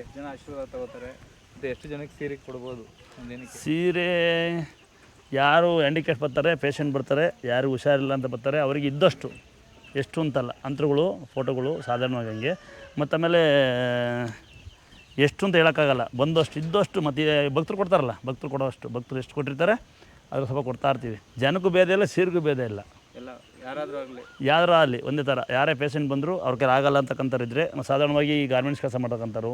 ಎಷ್ಟು ಜನ ಆಶೀರ್ವಾದ ತಗೋತಾರೆ? ಮತ್ತು ಎಷ್ಟು ಜನಕ್ಕೆ ಸೀರೆ ಕೊಡ್ಬೋದು ಸೀರೆ ಯಾರು ಹ್ಯಾಂಡಿಕ್ಯಾಪ್ ಬರ್ತಾರೆ ಪೇಷಂಟ್ ಬರ್ತಾರೆ, ಯಾರು ಹುಷಾರಿಲ್ಲ ಅಂತ ಬರ್ತಾರೆ, ಅವರಿಗೆ ಇದ್ದಷ್ಟು, ಎಷ್ಟು ಅಂತಲ್ಲ ಅಂತರುಗಳು ಫೋಟೋಗಳು ಸಾಧಾರಣವಾಗಿ ಹಂಗೆ. ಮತ್ತು ಆಮೇಲೆ, ಎಷ್ಟು ಅಂತ ಹೇಳೋಕ್ಕಾಗಲ್ಲ. ಬಂದಷ್ಟು, ಇದ್ದಷ್ಟು, ಮತ್ತು ಭಕ್ತರು ಕೊಡ್ತಾರಲ್ಲ, ಭಕ್ತರು ಕೊಡೋಷ್ಟು ಭಕ್ತರು ಎಷ್ಟು ಕೊಟ್ಟಿರ್ತಾರೆ, ಅದ್ರ ಸ್ವಲ್ಪ ಕೊಡ್ತಾ ಇರ್ತೀವಿ. ಜನಕ್ಕೂ ಭೇದ ಇಲ್ಲ, ಸೀರೆಗೂ ಭೇದ ಇಲ್ಲ. ಯಾರು ಆಗಲಿ. ಒಂದೇ ಥರ. ಯಾರೇ ಪೇಷಂಟ್ ಬಂದರೂ ಅವ್ರ ಕೈಲಿ ಆಗಲ್ಲ ಅಂತಕ್ಕಂಥವ್ರು ಇದ್ದರೆ ಸಾಧಾರಣವಾಗಿ ಈ ಗಾರ್ಮೆಂಟ್ಸ್ ಕೆಲಸ ಮಾಡ್ತಕ್ಕಂಥವ್ರು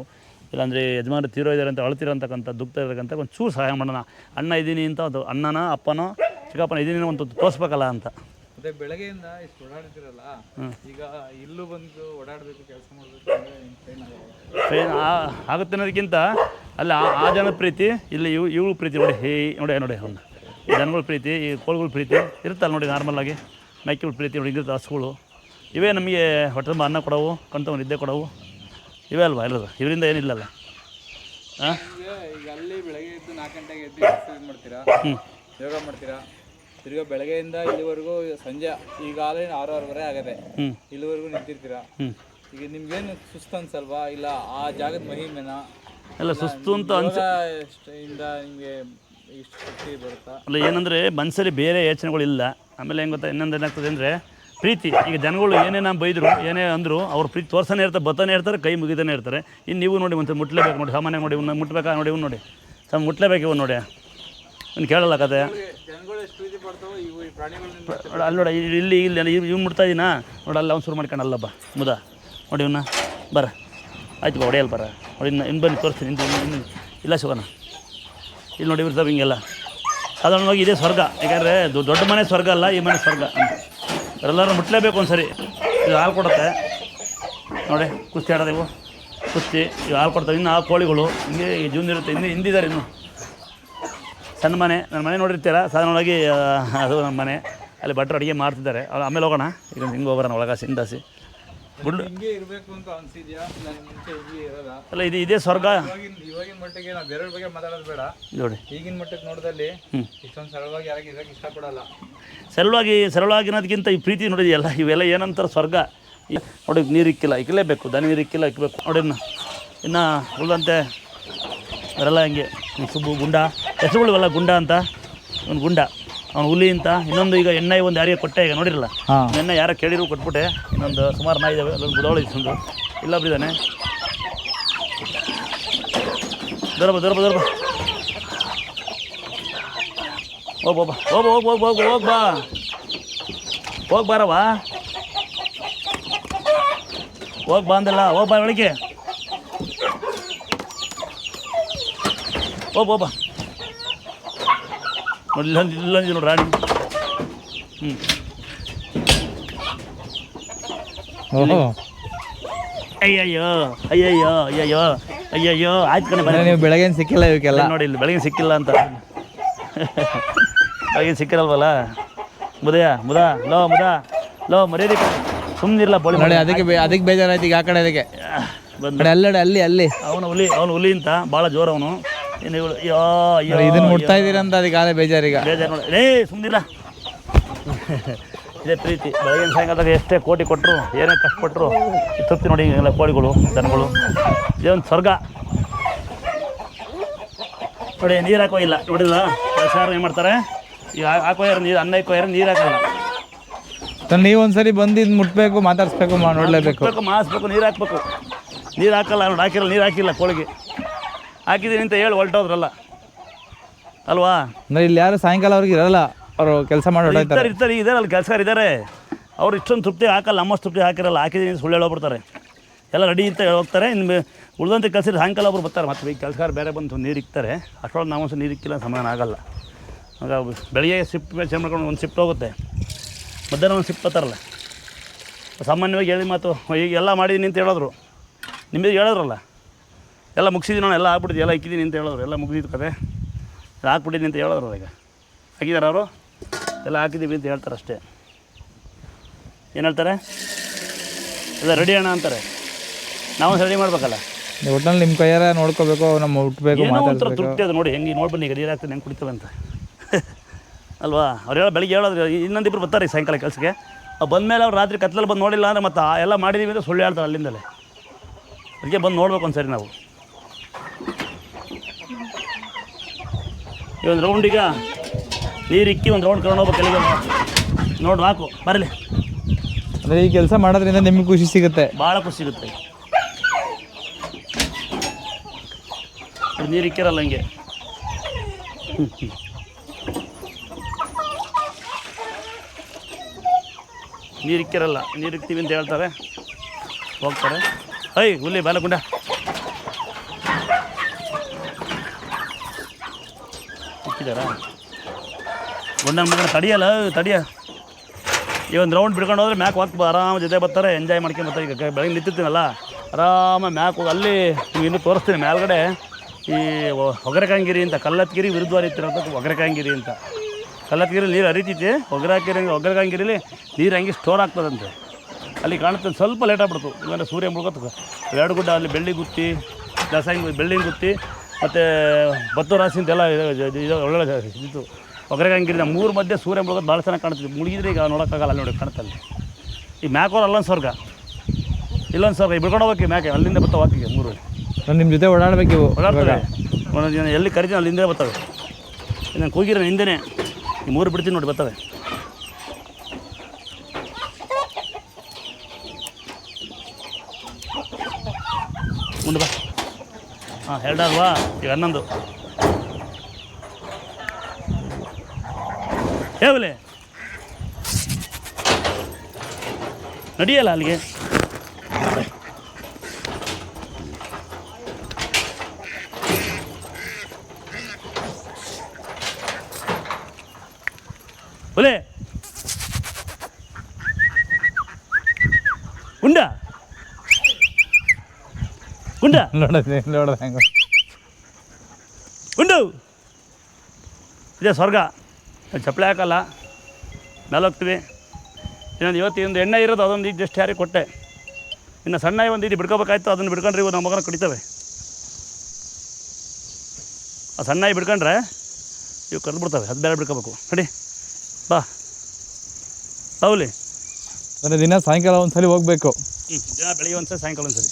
ಇಲ್ಲಾಂದರೆ ಯಜಮಾನರು ತೀರೋ ಇದ್ದಾರೆ ಅಂತ ಅಳ್ತಿರೋಂತಕ್ಕಂಥ ದುಃಖ ಇರತಕ್ಕಂಥ ಒಂದು ಚೂರು ಸಹಾಯ ಮಾಡೋಣ. ಅಣ್ಣ ಇದ್ದೀನಿ ಅಂತ ಒಂದು ಅಣ್ಣನ ಅಪ್ಪನೋ ಚಿಕ್ಕಪ್ಪನ ಇದ್ದೀನಿ ಒಂದು ತೋರಿಸ್ಬೇಕಲ್ಲ ಅಂತ. ಅದೇ ಬೆಳಗ್ಗೆಯಿಂದ ಇಷ್ಟು ಓಡಾಡ್ತಿರಲ್ಲ ಈಗ ಇಲ್ಲೂ ಬಂದು ಓಡಾಡಬೇಕು ಕೆಲಸ ಮಾಡಬೇಕು ಟ್ರೈನ್ ಆಗುತ್ತೆ ಅನ್ನೋದಕ್ಕಿಂತ ಅಲ್ಲಿ ಆ ಜನ ಪ್ರೀತಿ ಇಲ್ಲಿ ಇವು ಇವ್ಳ ಪ್ರೀತಿ ನೋಡಿ ಹೇ ನೋಡಿ ನೋಡಿ ಅವ್ನು ಈ ಜನಗಳ ಪ್ರೀತಿ ಈ ಕೋಳುಗಳ ಪ್ರೀತಿ ಇರುತ್ತಲ್ಲ ನೋಡಿ ನಾರ್ಮಲಾಗಿ ಮೇಕೆಗಳ ಪ್ರೀತಿ ನೋಡಿ ಇರುತ್ತೆ ಹಸುಗಳು ಇವೇ ನಮಗೆ ಹೊಟ್ಟೆ ತುಂಬ ಅನ್ನ ಕೊಡವು ಕಣ್ತಮ್ಮ ನಿದ್ದೆ ಕೊಡವು. ಇವೇ ಅಲ್ವಾ ಎಲ್ಲದು ಇವರಿಂದ ಏನಿಲ್ಲಲ್ಲ. ಹಾಂ ಈಗ ಈಗ ಅಲ್ಲಿ ಬೆಳಗ್ಗೆ ಎದ್ದು ನಾಲ್ಕು ಗಂಟೆಗೆ ಎದ್ದು ಎಕ್ಸರ್ಸೈಸ್ ಮಾಡ್ತೀರಾ? ಯೋಗ ಮಾಡ್ತೀರಾ? ತಿರ್ಗಾ ಬೆಳಗ್ಗೆಯಿಂದ ಇಲ್ಲಿವರೆಗೂ ಸಂಜೆ ಈಗಾಗಲೇ ಆರೂವರೆವರೆ ಆರೂವರೆ ಆಗದೆ ಇಲ್ಲಿವರೆಗೂ ನಿಂತಿರ್ತೀರಾ? ಈಗ ನಿಮ್ಗೇನು ಸುಸ್ತು ಅನ್ಸಲ್ವಾ? ಇಲ್ಲ ಆ ಜಾಗದ ಮಹಿಮೆನಾ? ಎಲ್ಲ ಸುಸ್ತು ಅಂತ ಅನ್ಸ ಇಂದ ನಿಮಗೆ ಅಲ್ಲ ಏನಂದರೆ ಮನಸ್ಸಲ್ಲಿ ಬೇರೆ ಯೋಚನೆಗಳಿಲ್ಲ ಆಮೇಲೆ ಹೆಂಗೆ ಗೊತ್ತಾ ಇನ್ನೊಂದು ಏನಾಗ್ತದೆ ಅಂದರೆ ಪ್ರೀತಿ. ಈಗ ಜನಗಳು ಏನೇ ನಾನು ಬೈದರು ಏನೇ ಅಂದರು ಅವ್ರು ಪ್ರೀತಿ ತೋರ್ಸನೇ ಇರ್ತಾರೆ ಬತ್ತಾನೆ ಇರ್ತಾರೆ ಕೈ ಮುಗಿತಾನೆ ಇರ್ತಾರೆ. ಇನ್ನು ನೀವು ನೋಡಿ ಒಂದು ಮುಟ್ಲೇಬೇಕು ನೋಡಿ ಸಾಮಾನ್ಯ ನೋಡಿ ಇವನ್ನ ಮುಟ್ಬೇಕಾ ನೋಡಿ ಇವ್ನು ನೋಡಿ. ಸಮ ಮುಟ್ಲೇಬೇಕು ಇವನು ನೋಡಿ. ಇವ್ನು ಕೇಳಲ್ಲ ಕತೆ. ಅಲ್ಲಿ ನೋಡಿ ಇಲ್ಲಿ ಇಲ್ಲಿ ಇಲ್ಲಿ ಇವ್ನು ಮುಟ್ತಾ ಇದೀನಾ? ನೋಡಿ ಅಲ್ಲಿ ಅವ್ನು ಶುರು ಮಾಡ್ಕೊಂಡಲ್ಲಪ್ಪ ಮುದ. ನೋಡಿ ಇವನ್ನ ಬರ. ಆಯ್ತು ಬಾ ಬರ. ನೋಡಿ ಇನ್ನು ಇನ್ನು ಬನ್ನಿ ತೋರಿಸ್ತೀನಿ ಇನ್ನು ಇನ್ನು ಇಲ್ಲ ಶಿವನ ಇಲ್ಲಿ ನೋಡಿ ಇರ್ತಾವೆ ಹಿಂಗೆಲ್ಲ. ಸಾಧಾರಣವಾಗಿ ಇದೇ ಸ್ವರ್ಗ. ಯಾಕಂದರೆ ದೊಡ್ಡ ಮನೆ ಸ್ವರ್ಗ ಅಲ್ಲ, ಈ ಮನೆ ಸ್ವರ್ಗ ಎಲ್ಲರೂ ಮುಟ್ಲೇಬೇಕು ಒಂದು ಸರಿ ಇದು ಹಾಲು ಕೊಡುತ್ತೆ. ನೋಡಿ, ಕುಸ್ತಿ ಆಡೋದು ಇವು ಕುಸ್ತಿ, ಇವು ಹಾಲು ಕೊಡ್ತವೆ. ಇನ್ನು ಆ ಕೋಳಿಗಳು, ಹಿಂಗೆ ಜೂನ್ ಇರುತ್ತೆ. ಇನ್ನು ಹಿಂದಿದ್ದಾರೆ ಇನ್ನು. ಸಣ್ಣ ಮನೆ. ನನ್ನ ಮನೆ ನೋಡಿರ್ತೀರ? ಸಾಧಾರಣವಾಗಿ ಅದು ನಮ್ಮ ಮನೆ. ಅಲ್ಲಿ ಭಟ್ರು ಅಡುಗೆ ಮಾಡ್ತಿದ್ದಾರೆ. ಅವ್ರು ಆಮೇಲೆ ಹೋಗೋಣ. ಈಗ ಹಿಂಗೆ ಹೋಗೋಣ ಒಳಗಾಸಿ ಹಿಂದಾಸಿ ಗುಡ್ಲು ಹಿಂಗೆ ಇರಬೇಕು ಅಂತ ಅನ್ಸಿದ್ಯಾ? ಮುಂಚೆ ಹಿಂಗೆ ಇರೋದ? ಅಲ್ಲ ಇದು ಇದೇ ಸ್ವರ್ಗ. ಇವಾಗಿನ ಇವಾಗಿನ ಮಟ್ಟಿಗೆ ನಾವು ಬೇರೆಯವ್ರ ಬಗ್ಗೆ ಮಾತಾಡೋದು ಬೇಡ. ನೋಡಿ. ಈಗಿನ ಮಟ್ಟಕ್ಕೆ ನೋಡಿದಲ್ಲಿ ಇಷ್ಟೊಂದು ಸರಳವಾಗಿ ಯಾರಿಗೆ ಇರಕ್ಕೆ ಇಷ್ಟಪಡಲ್ಲ. ಸರಳವಾಗಿ ಸರಳವಾಗಿರೋದಕ್ಕಿಂತ ಈ ಪ್ರೀತಿ ನೋಡಿದೆಯಲ್ಲ ಇವೆಲ್ಲ ಏನಂತಾರೆ ಸ್ವರ್ಗ. ನೋಡಿ ನೀರು ಇಕ್ಕಿಲ್ಲ ಇಕ್ಕಲೇಬೇಕು ದನ ನೀರು ಇಕ್ಕಿಲ್ಲ ಇಕ್ಕಬೇಕು ನೋಡಿ ಇನ್ನು ಇನ್ನು ಉಳಿದಂತೆ ಅವರೆಲ್ಲ ಹಿಂಗೆ. ಸುಬ್ಬು ಗುಂಡ ಹೆಸರುಗಳು ಇವೆಲ್ಲ ಗುಂಡ ಅಂತ. ಒಂದು ಗುಂಡ. ಅವ್ನು ಹುಲಿ ಅಂತ ಇನ್ನೊಂದು ಈಗ ಎಣ್ಣೆ ಒಂದು ಯಾರಿಗೆ ಕೊಟ್ಟೆ ಈಗ ನೋಡಿರಲ್ಲ? ಎಣ್ಣೆ ಯಾರೋ ಕೇಳಿರು ಕೊಟ್ಬಿಟ್ಟೆ ಇನ್ನೊಂದು ಸುಮಾರು ನಾಯಿ ಇದಾವೆ ಅಲ್ಲೊಂದು ಬುಡವಳಿ ಇತ್ತೊಂದು ಇಲ್ಲೊಬ್ರು ಇದ್ದಾನೆ ದೊರಬ ದೊರಬ ಬಾ ದೂರ ಬಾ. ಹೋಗ್ ಬಾ ಹೋಗ್ ಹೋಗ್ ಹೋಗ್ ಬಾ. ಹೋಗ್ ಬಾರವ ಹೋಗ್ ಬಾ ಅಂದಲ್ಲ ಹೋಗ್ ಬಾ ಒಳಗೆ ಹೋಗ್ ಇಲ್ಲೊಂದು ಇಲ್ಲೊಂದು ನೋಡಿ ರಾಣಿ. ಹ್ಞೂ ಓಹೋ. ಅಯ್ಯಯ್ಯೋ ಅಯ್ಯಯ್ಯೋ ಅಯ್ಯಯ್ಯೋ ಅಯ್ಯಯ್ಯೋ ಆಯ್ತು ಕಣೆ ಬನ್ನಿ. ನೀವು ಬೆಳಗ್ಗೆ ಸಿಕ್ಕಿಲ್ಲ ಇವಕ್ಕೆಲ್ಲ. ನೋಡಿ ಇಲ್ಲಿ ಬೆಳಗ್ಗೆ ಸಿಕ್ಕಿಲ್ಲ ಅಂತ. ಬೆಳಗ್ಗೆ ಸಿಕ್ಕಿರಲ್ವಲ್ಲ? ಮುದಯ ಮುದ ಲೋ ಮುದ ಲೋ ಮರ್ಯಾದೆ ಸುಮ್ಮನಿರಲ್ಲ ಬೋಳಿ ನೋಡಿ ಅದಕ್ಕೆ ಬೇ- ಅದಕ್ಕೆ ಬೇಜಾರಾಯ್ತು ಈಗ ಆ ಕಡೆ ಅದಕ್ಕೆ ಬಂದು. ಕಡೆ ಅಲ್ಲಡೆ ಅಲ್ಲಿ ಅಲ್ಲಿ. ಅವನು ಹುಲಿ ಅವನು ಹುಲಿ ಅಂತ ಭಾಳ ಜೋರು ಅವನು. ಏನು ಇವಳು ಅಯ್ಯೋ ಅಯ್ಯೋ ನೋಡಿ, ಇದನ್ನ ಮುಟ್ತಾ ಇದೀರಂತ ಅದಕ್ಕೆ ಆಲೆ ಬೇಜಾರೀಗ. ಬೇಜಾರು ನೋಡಿ. ಏ ಸುಮ್ಮನಿಲ್ಲ ಇದೇ ಪ್ರೀತಿ. ಬೆಳಗಿನ ಸಾಯಂಕಾಲದಾಗ ಎಷ್ಟೇ ಕೋಟಿ ಕೊಟ್ಟರು ಏನೇ ಕಷ್ಟಪಟ್ಟರು ತೃಪ್ತಿ ನೋಡಿ ಹಿಂಗೆಲ್ಲ ಕೋಳಿಗಳು ದನಗಳು ಇದೊಂದು ಒಂದು ಸ್ವರ್ಗ. ನೋಡಿ ನೀರು ಹಾಕೋ ಇಲ್ಲ. ನೋಡಿಲ್ಲ? ಸಾರು ಏನು ಮಾಡ್ತಾರೆ? ಈಗ ಹಾಕೋ ಯಾರು ನೀರು ಅನ್ನ ಹಾಕೋ ಯಾರು ನೀರು ಹಾಕಲ್ಲ ನೀವು ಒಂದ್ಸರಿ ಬಂದು ಇದು ಮುಟ್ಬೇಕು ಮಾತಾಡ್ಸ್ಬೇಕು ಮಾ ನೋಡ್ಲೇಬೇಕು. ಹಾಕ್ಬೇಕು ಮಾಸ್ಬೇಕು ನೀರು ಹಾಕ್ಬೇಕು. ನೀರು ಹಾಕಲ್ಲ ನೋಡಿ ಹಾಕಿರಲ್ಲ ನೀರು ಹಾಕಿಲ್ಲ ಕೋಳಿಗೆ. ಹಾಕಿದ್ದೀನಿ ಅಂತ ಹೇಳಿ ಹೊರಟೋದ್ರಲ್ಲ ಅಲ್ವಾ? ಅಂದ್ರೆ ಇಲ್ಲಿ ಯಾರು ಅವ್ರಿಗೆ ಇರಲ್ಲ. ಅವರು ಕೆಲಸ ಮಾಡಿ ಇರ್ತಾರೆ ಇರ್ತಾರೆ ಇದಾರೆ ಅಲ್ಲಿ ಕೆಲಸಗಾರ ಇದ್ದಾರೆ. ಅವ್ರು ಇಷ್ಟೊಂದು ತೃಪ್ತಿ ಹಾಕಲ್ಲ ನಮ್ಮಷ್ಟು ತೃಪ್ತಿ ಹಾಕಿರಲ್ಲ ಹಾಕಿದ್ದೀನಿ ಸುಳ್ಳು ಹೇಳೋಗ್ಬಿಡ್ತಾರೆ ಎಲ್ಲ ರೆಡಿ ಅಂತ ಹೋಗ್ತಾರೆ. ಇನ್ನು ಉಳಿದಂತೆ ಕೆಲಸ ಸಾಯಂಕಾಲ ಒಬ್ರು ಬರ್ತಾರೆ. ಮತ್ತೆ ಈ ಕೆಲಸಗಾರ ಬೇರೆ ಬಂದು ನೀರು ಇಕ್ತಾರೆ. ಅಷ್ಟೊಳಗೆ ನಾವು ನೀರು ಇಕ್ಕಿಲ್ಲ ಸಮಾಧಾನ ಆಗಲ್ಲ. ಆಗ ಬೆಳಿಗ್ಗೆ ಶಿಫ್ಟ್ ಮೇಲೆ ಚೇಂಜ್ ಮಾಡ್ಕೊಂಡು ಒಂದು ಶಿಫ್ಟ್ ಹೋಗುತ್ತೆ. ಮಧ್ಯಾಹ್ನ ಒಂದು ಶಿಫ್ಟ್ ಬರ್ತಾರಲ್ಲ. ಸಾಮಾನ್ಯವಾಗಿ ಹೇಳಿ ಮಾತು ಈಗ ಎಲ್ಲ ಮಾಡಿದ್ದೀನಿ ಅಂತ ಹೇಳಿದ್ರು. ನಿಮಗೆ ಹೇಳಿದ್ರಲ್ಲ. ಎಲ್ಲ ಮುಗಿಸಿದ್ದೀನಿ ನಾನು ಎಲ್ಲ ಹಾಕ್ಬಿಟ್ಟಿದ್ದೆ ಎಲ್ಲ ಇಕ್ಕಿದ್ದೀನಿ ಅಂತ ಹೇಳಿದ್ರು ಎಲ್ಲ ಮುಗಿದಿದ್ದು ಕತೆ. ಎಲ್ಲ ಹಾಕ್ಬಿಟ್ಟಿದ್ದೀನಿ ಅಂತ ಹೇಳಿದ್ರು ಈಗ. ಹಾಕಿದಾರ ಅವರು? ಎಲ್ಲ ಹಾಕಿದ್ದೀವಿ ಅಂತ ಹೇಳ್ತಾರೆ ಅಷ್ಟೇ. ಏನು ಹೇಳ್ತಾರೆ? ಎಲ್ಲ ರೆಡಿ ಅಣ್ಣ ಅಂತಾರೆ. ನಾವು ರೆಡಿ ಮಾಡ್ಬೇಕಲ್ಲ? ಒಟ್ನಲ್ಲಿ ನಿಮ್ಮ ಕೈಯಾರ ನೋಡ್ಕೋಬೇಕು ನಮ್ಮ ಹುಟ್ಟಬೇಕು ಮಾತಾಡ್ತಾರೆ ಒಂಥರ ತೃಪ್ತಿ ಅದು ನೋಡಿ ಹೆಂಗೆ ನೋಡಿ ಬನ್ನಿ ಈಗ ನೀರು ಹಾಕ್ತೀನಿ ಹೆಂಗೆ ಕುಡಿತವೆ ಅಂತ. ಅಲ್ವಾ? ಅವ್ರು ಹೇಳೋ ಬೆಳಿಗ್ಗೆ ಹೇಳೋದ್ರೆ ಇನ್ನೊಂದಿಬ್ರು ಬರ್ತಾರೆ ಈ ಸಾಯಂಕಾಲ ಕೆಲಸಕ್ಕೆ. ಬಂದಮೇಲೆ ಅವ್ರು ರಾತ್ರಿ ಕತ್ಲಲ್ಲಿ ಬಂದು ನೋಡಿಲ್ಲ ಅಂದರೆ ಮತ್ತೆ ಎಲ್ಲ ಮಾಡಿದ್ದೀವಿ ಅಂತ ಸುಳ್ಳು ಹೇಳ್ತಾರೆ ಅಲ್ಲಿಂದಲೇ. ಅದಕ್ಕೆ ಬಂದು ನೋಡ್ಬೇಕು ಒಂದ್ಸರಿ ನಾವು. ಈ ಒಂದು ರೌಂಡ್ ಈಗ ನೀರು ಇಕ್ಕಿ ಒಂದು ರೌಂಡ್ ಕರ್ಕೊಂಡು ಹೋಗ್ಬೇಕು ನೋಡಿ ನೋಡು ಹಾಕು ಬರಲಿ. ಅಂದರೆ ಈ ಕೆಲಸ ಮಾಡೋದ್ರಿಂದ ನಿಮ್ಗೆ ಖುಷಿ ಸಿಗುತ್ತೆ. ಭಾಳ ಖುಷಿ ಸಿಗುತ್ತೆ. ನೀರು ಇಕ್ಕಿರಲ್ಲ ಹಂಗೆ. ನೀರು ಇಕ್ಕಿರಲ್ಲ ನೀರು ಇಕ್ತೀವಿ ಅಂತ ಹೇಳ್ತಾರೆ. ಹೋಗ್ತಾರೆ. ಐ ಹುಲ್ಲಿ ಬಾಲಗುಂಡ ಇಕ್ಕಿದಾರ ಗುಂಡನ ಮಗನ ತಡಿಯಲ್ಲ, ತಡಿಯ. ಈ ಒಂದು ರೌಂಡ್ ಬಿಡ್ಕೊಂಡು ಹೋದ್ರೆ ಮ್ಯಾಕ್ ಹೋಗ್ತಾ ಆರಾಮ ಜೊತೆ ಬರ್ತಾರೆ ಎಂಜಾಯ್ ಮಾಡ್ಕೊಂಡು ಬರ್ತಾರೆ. ಈಗ ಬೆಳಗ್ಗೆ ನಿಂತಿರ್ತೀನಲ್ಲ, ಆರಾಮ ಮ್ಯಾಕ್ ಹೋಗಿ ಅಲ್ಲಿ ಇನ್ನೂ ತೋರಿಸ್ತೀನಿ ಮೇಲ್ಗಡೆ. ಈ ಒಗರಕಾಂಗಿರಿ ಅಂತ, ಕಲ್ಲತ್ಗಿರಿ ವಿರುದ್ಧ ಇರ್ತಿರೋದು ಒಗರಕಾಂಗಿರಿ ಅಂತ. ಕಲ್ಲತ್ಗಿರಿ ನೀರು ಹರಿತೈತಿ, ಒಗರಕಿರಿ, ಒಗರಕಾಂಗಿರಿಲಿ ನೀರು ಹಂಗೆ ಸ್ಟೋರ್ ಆಗ್ತದಂತೆ. ಅಲ್ಲಿ ಕಾಣುತ್ತೆ, ಸ್ವಲ್ಪ ಲೇಟ್ ಆಗ್ಬಿಡ್ತು. ಸೂರ್ಯ ಮುಳುಗತ್ತು ಎರಡು ಗುಡ್ಡ, ಅಲ್ಲಿ ಬೆಳ್ಳಿ ಗುತ್ತಿ ದಸಾಂಗಿ ಬೆಳ್ಳಿ ಗುತ್ತಿ. ಮತ್ತು ಬತ್ತು ರಾಶಿ ಎಲ್ಲ ಇದು- ಒಳ್ಳೊಳ್ಳೆ ಇದು ಒಗರಗಂಗಿರಿನ ಮೂರು ಮಧ್ಯೆ ಸೂರ್ಯ ಮುಳುಗೋದು ಭಾಳ ಚೆನ್ನಾಗಿ ಕಾಣ್ತಿದ್ವಿ ಮುಳುಗಿದ್ರೆ ಈಗ ನೋಡೋಕ್ಕಾಗಲ್ಲ ಅಲ್ಲಿ ನೋಡಿ ಕಾಣ್ತಲ್ಲ ಈ ಮ್ಯಾಕೋರ್ ಅಲ್ಲೊಂದು ಸ್ವರ್ಗ. ಇಲ್ಲೊಂದು ಸ್ವರ್ಗ. ಬಿಡ್ಕೊಂಡು ಹೋಗ್ಬೇಕು ಮ್ಯಾಕೆ ಅಲ್ಲಿಂದ ಬರ್ತಾವೆ ವಾಕಿಗೆ ಮೂರು. ನಾನು ನಿಮ್ಮ ಜೊತೆ ಓಡಾಡಬೇಕು ಓಡಾಡ್ತಾರೆ ಎಲ್ಲಿ ಕರಿತೀನಿ ಅಲ್ಲಿಂದ ಬರ್ತವೆ ನಾನು ಕೂಗಿರೋ ಹಿಂದೆ ಈ ಮೂರು ಬಿಡ್ತೀನಿ ನೋಡಿ ಬರ್ತವೆ ಹಾಂ ಎರಡಲ್ವಾ? ಈಗ ಹನ್ನೊಂದು. ಹೇವಲೆ ನಡೆಯಲ್ಲ ಅಲ್ಲಿಗೆ ಒಲೆ ಗುಂಡ ಗುಂಡ ನೋಡೋದು ನೋಡೋದು ಹೆಂಗೆ. ಉಂಡು! ಇದೆ ಸ್ವರ್ಗ. ಚಪ್ಪಲಿ ಹಾಕಲ್ಲ. ಮೇಲೆ ಹೋಗ್ತೀವಿ. ಇನ್ನೊಂದು ಇವತ್ತು ಒಂದು ಎಣ್ಣೆ ಇರೋದು ಅದೊಂದು ಈಗ ಜಸ್ಟ್ ಯಾರಿಗೆ ಕೊಟ್ಟೆ. ಇನ್ನು ಸಣ್ಣ ಒಂದು ಇದು ಬಿಡ್ಕೋಬೇಕಾಯ್ತು ಅದನ್ನು ಬಿಡ್ಕೊಂಡ್ರೆ ಇವು ನಮ್ಮ ಮಗನ ಕುಡಿತವೆ. ಆ ಸಣ್ಣ ಬಿಡ್ಕೊಂಡ್ರೆ ಇವು ಕರೆದು ಬಿಡ್ತವೆ ಅದು ಬೇರೆ ಬಿಡ್ಕೋಬೇಕು. ನಡಿ ಬಾ. ಹೌಲಿ ಅಂದರೆ ದಿನ ಸಾಯಂಕಾಲ ಒಂದು ಸಲ ಹೋಗ್ಬೇಕು. ಹ್ಞೂ ದಿನ ಬೆಳಿಗ್ಗೆ ಒಂದು ಸಲ ಸಾಯಂಕಾಲ ಒಂದು ಸರಿ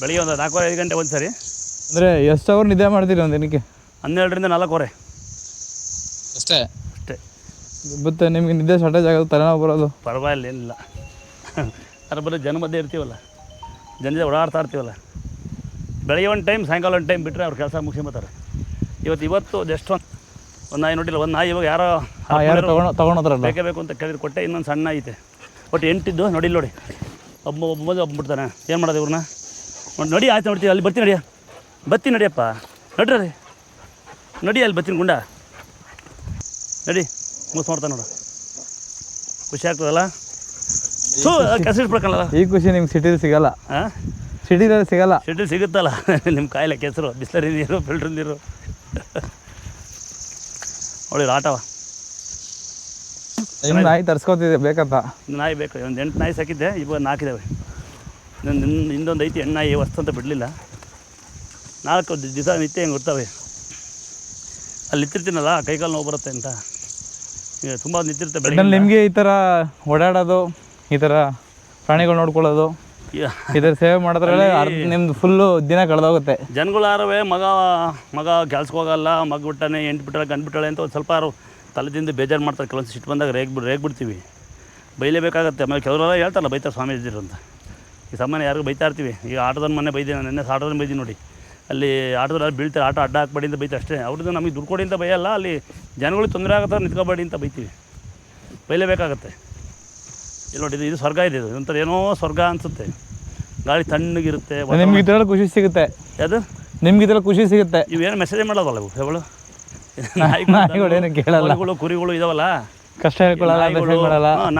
ಬೆಳಿಗ್ಗೆ ಒಂದು ನಾಲ್ಕೂವರೆ ಐದು ಗಂಟೆ ಒಂದು ಸರಿ ಅಂದರೆ ಎಷ್ಟು ಅವರ್ ನಿದ್ದೆ ಮಾಡ್ತೀರಿ ಒಂದು ದಿನಕ್ಕೆ? ಹನ್ನೆರಡರಿಂದ ನಾಲ್ಕೂವರೆ. ಅಷ್ಟೇ? ಅಷ್ಟೇ. ಮತ್ತೆ ನಿಮಗೆ ನಿದ್ದೆ ಶಾರ್ಟೇಜ್ ಆಗೋದು ತಲೆನೋವು ಬರೋದು? ಪರವಾಗಿಲ್ಲ ಏನಿಲ್ಲ. ಅದ್ರ ಬರೀ ಜನ ಮಧ್ಯೆ ಇರ್ತೀವಲ್ಲ ಜನತೆ ಓಡಾಡ್ತಾ ಇರ್ತೀವಲ್ಲ? ಬೆಳಿಗ್ಗೆ ಒಂದು ಟೈಮ್ ಸಾಯಂಕಾಲ ಒಂದು ಟೈಮ್ ಬಿಟ್ಟರೆ ಅವ್ರ ಕೆಲಸ ಮುಗಿಸ್ಕೊಂಬತ್ತಾರೆ ಇವತ್ತು ಇವತ್ತು ಜಸ್ಟ್ ಒಂದು ಒಂದು ನಾಯಿ ನೋಡಿಲ್ಲ ಒಂದು ನಾಯಿ ಇವಾಗ ಯಾರೋ ಯಾರು ತಗೊಂಡು ತೊಗೊಂಡೋದ್ರಲ್ಲ? ಬೇಕೇ ಬೇಕು ಅಂತ ಕೇಳಿದ್ರು ಕೊಟ್ಟೆ ಇನ್ನೊಂದು ಸಣ್ಣ ಐತೆ ಒಟ್ಟು ಎಂಟಿದ್ದು ನೋಡಿಲ್ಲ ನೋಡಿ. ಒಬ್ಬ ಒಬ್ಬ ಬಂದು ಒಬ್ಬ ಬಿಡ್ತಾನೆ ಏನು ಮಾಡೋದು ಇವ್ರನ್ನ? ನೋಡಿ ನಡಿ ಆಯ್ತು ನೋಡ್ತೀವಿ ಅಲ್ಲಿ ಬರ್ತೀನಿ ನಡಿಯ ಬರ್ತೀನಿ ನಡಿಯಪ್ಪ. ನಡ್ರಿ ರೀ. ನಡಿ ಅಲ್ಲಿ ಬರ್ತೀನಿ ಗುಂಡ. ನಡಿ ಮೋಸ ಮಾಡ್ತಾ ನೋಡು. ಖುಷಿ ಆಗ್ತದಲ್ಲ? ಸೊ ಕೆಸರು ಇಟ್ಬಿಡ್ಕಲ್ಲ ಈ ಖುಷಿ ನಿಮ್ಗೆ ಸಿಟಿಲಿ ಸಿಗಲ್ಲ. ಹಾಂ ಸಿಟಿದಲ್ಲಿ ಸಿಗಲ್ಲ. ಸಿಟಿಲಿ ಸಿಗುತ್ತಲ್ಲ. ನಿಮ್ಮ ಕಾಯಿಲೆ ಕೆಸರು ಬಿಸ್ಲರಿ ನೀರು ಫಿಲ್ಟರ್ ನೀರು. ನೋಡಿ ಆಟವ ನಾಯಿ ತರ್ಸ್ಕೊತಿದೆ ಬೇಕಂತ. ನಾಯಿ ಬೇಕು. ಒಂದು ಎಂಟು ನಾಯಿ ಸಾಕಿದ್ದೆ ಇವಾಗ ನಾಲ್ಕಿದ್ದಾವೆ ಇನ್ನೊಂದು ಇನ್ನು ಇನ್ನೊಂದು ಐತಿ ಹೆಣ್ಣ ಈ ವಸ್ತು ಅಂತ ಬಿಡಲಿಲ್ಲ. ನಾಲ್ಕು ದಿವಸ ನಿತ್ಯ ಹೆಂಗೆ ಇರ್ತವೆ ಅಲ್ಲಿ ನಿಂತಿರ್ತೀನಲ್ಲ ಕೈಕಾಲು ನೋವು ಬರುತ್ತೆ ಅಂತ. ಈಗ ತುಂಬ ನಿಂತಿರುತ್ತೆ ಬೆಳಗ್ಗೆ ನಿಮಗೆ ಈ ಥರ ಓಡಾಡೋದು ಈ ಥರ ಪ್ರಾಣಿಗಳು ನೋಡ್ಕೊಳ್ಳೋದು ಈ ಥರ ಸೇವೆ ಮಾಡಿದ್ರೆ ನಿಮ್ದು ಫುಲ್ಲು ದಿನ ಕಳೆದೋಗುತ್ತೆ. ಜನಗಳು ಯಾರವೇ ಮಗ ಮಗ ಕೆಲ್ಸಕ್ಕೆ ಹೋಗಲ್ಲ ಮಗ ಬಿಟ್ಟಾನೆ ಎಂಟು ಬಿಟ್ಟಾಳೆ ಗಂಡು ಬಿಟ್ಟಾಳೆ ಅಂತ ಒಂದು ಸ್ವಲ್ಪ ಯಾರು ತಲೆದಿಂದ ಬೇಜಾರು ಮಾಡ್ತಾರೆ ಕೆಲವೊಂದು ಸಿಟ್ಟು ಬಂದಾಗ ರೇಗ್ ಬಿಡ್ ರೇಗ್ ಬಿಡ್ತೀವಿ ಬೈಲೇಬೇಕಾಗತ್ತೆ. ಆಮೇಲೆ ಕೆಲವರೆಲ್ಲ ಹೇಳ್ತಾರಲ್ಲ ಬೈತಾರೆ ಸ್ವಾಮೀಜಿರು ಅಂತ. ಈ ಸಾಮಾನ್ಯ ಯಾರಿಗೂ ಬೈತಾ ಇರ್ತೀವಿ. ಈಗ ಆಟೋದನ್ನ ಮನೆ ಬೈದಿ ನಾನು ನೆನ್ನೆ ಆಟೋದನ್ನ ಬೈದಿ ನೋಡಿ. ಅಲ್ಲಿ ಆಟೋದಲ್ಲಿ ಬೀಳ್ತಾರೆ ಆಟೋ ಅಡ್ಡ ಹಾಕ್ಬೇಡಿ ಅಂತ ಬೈತಾರೆ ಅಷ್ಟೇ. ಅವ್ರದ್ದು ನಮಗೆ ದುಡ್ಡು ಕೊಡಿ ಅಂತ ಬೈಯಲ್ಲ ಅಲ್ಲಿ ಜನಗಳಿಗೆ ತೊಂದರೆ ಆಗತ್ತೆ ನಿಂತ್ಕೋಬೇಡಿ ಅಂತ ಬೈತೀವಿ. ಬೈಲೇಬೇಕಾಗತ್ತೆ ಇಲ್ಲಿ ನೋಡಿ ಇದು ಇದು ಸ್ವರ್ಗ ಇದೆ ಇದು. ಒಂಥರ ಏನೋ ಸ್ವರ್ಗ ಅನಿಸುತ್ತೆ. ಗಾಳಿ ತಣ್ಣಗಿರುತ್ತೆ ನಿಮ್ಗೆ ಇದರಲ್ಲಿ ಖುಷಿ ಸಿಗುತ್ತೆ. ಅದು ನಿಮ್ಗೆ ಇದರಲ್ಲಿ ಖುಷಿ ಸಿಗುತ್ತೆ. ಇವೇನು ಮೆಸೇಜ್ ಮಾಡೋದಲ್ಲ ಇವು ನಾಯಿಗಳು ಕೋಳಿಗಳು ಕುರಿಗಳು ಇದಾವಲ್ಲ. ಕಷ್ಟ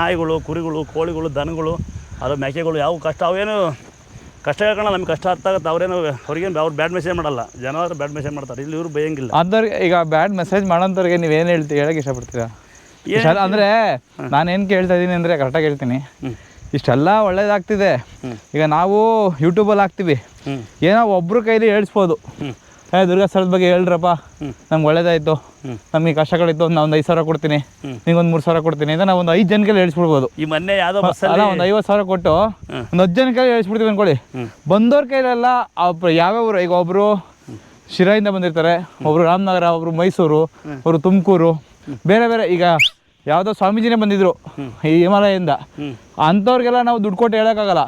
ನಾಯಿಗಳು ಕುರಿಗಳು ಕೋಳಿಗಳು ದನಗಳು ಅದು ಮೇಕೆಗಳು ಯಾವ ಕಷ್ಟ ಅವೇನು ಕಷ್ಟ ಹೇಳ್ಕೊಳ್ಳ ನಮ್ಗೆ ಕಷ್ಟ ಅರ್ಥ ಆಗುತ್ತೆ ಅವ್ರೇನು ಅವ್ರಿಗೇನು ಅವ್ರು ಬ್ಯಾಡ್ ಮೆಸೇಜ್ ಮಾಡಲ್ಲ. ಜನ ಅವ್ರು ಬ್ಯಾಡ್ ಮೆಸೇಜ್ ಮಾಡ್ತಾರೆ. ಇಲ್ಲಿ ಇವರು ಬೈಯಂಗಿಲ್ಲ. ಅಂದ್ರೆ ಈಗ ಬ್ಯಾಡ್ ಮೆಸೇಜ್ ಮಾಡೋಂಥವ್ರಿಗೆ ಏನು ಹೇಳ್ತೀವಿ ಹೇಳಕ್ಕೆ ಇಷ್ಟಪಡ್ತೀರಾ? ಅಂದರೆ ನಾನೇನು ಕೇಳ್ತಾ ಇದ್ದೀನಿ ಅಂದರೆ ಕರೆಕ್ಟಾಗಿ ಹೇಳ್ತೀನಿ. ಇಷ್ಟೆಲ್ಲ ಒಳ್ಳೇದಾಗ್ತಿದೆ. ಈಗ ನಾವು ಯೂಟ್ಯೂಬಲ್ಲಿ ಹಾಕ್ತೀವಿ. ಏನೋ ಒಬ್ರು ಕೈಲಿ ಹೇಳ್ಸ್ಬೋದು ಏ ದುರ್ಗಾ ಸ್ಥಳದ ಬಗ್ಗೆ ಹೇಳ್ರಪ್ಪ. ನಮ್ಗೆ ಒಳ್ಳೇದಾಯ್ತು. ನಮಗೆ ಕಷ್ಟಗಳಿತ್ತು ನಾನು ಒಂದು ಐದು ಸಾವಿರ ಕೊಡ್ತೀನಿ. ನಿಮಗೆ ನಿಂಗೆ ಒಂದು ಮೂರು ಸಾವಿರ ಕೊಡ್ತೀನಿ ಅಂತ ನಾವು ಒಂದು ಐದು ಜನಕ್ಕೆ ಹೇಳ್ಸ್ಬಿಡ್ಬೋದು. ಈ ಮೊನ್ನೆ ಯಾವುದೋ ಅಲ್ಲ ಒಂದು ಐವತ್ತು ಸಾವಿರ ಕೊಟ್ಟು ಒಂದು ಹತ್ತು ಜನಕ್ಕೆ ಹೇಳಿಸ್ಬಿಡ್ತೀವಿ ಹ್ಮ್. ಬಂದವ್ರ ಕೈಲೆಲ್ಲ ಯಾವ್ಯಾವ್ರು ಯಾವ್ಯಾವ ಈಗ ಒಬ್ಬರು ಶಿರಾಯಿಂದ ಬಂದಿರ್ತಾರೆ ಒಬ್ರು ರಾಮನಗರ ಒಬ್ರು ಮೈಸೂರು ಒಬ್ರು ತುಮಕೂರು ಬೇರೆ ಬೇರೆ ಈಗ ಯಾವುದೋ ಸ್ವಾಮೀಜಿನೇ ಬಂದಿದ್ರು ಈ ಹಿಮಾಲಯದಿಂದ. ಅಂಥವ್ರಿಗೆಲ್ಲ ನಾವು ದುಡ್ಡು ಕೊಟ್ಟು ಹೇಳೋಕ್ಕಾಗಲ್ಲ.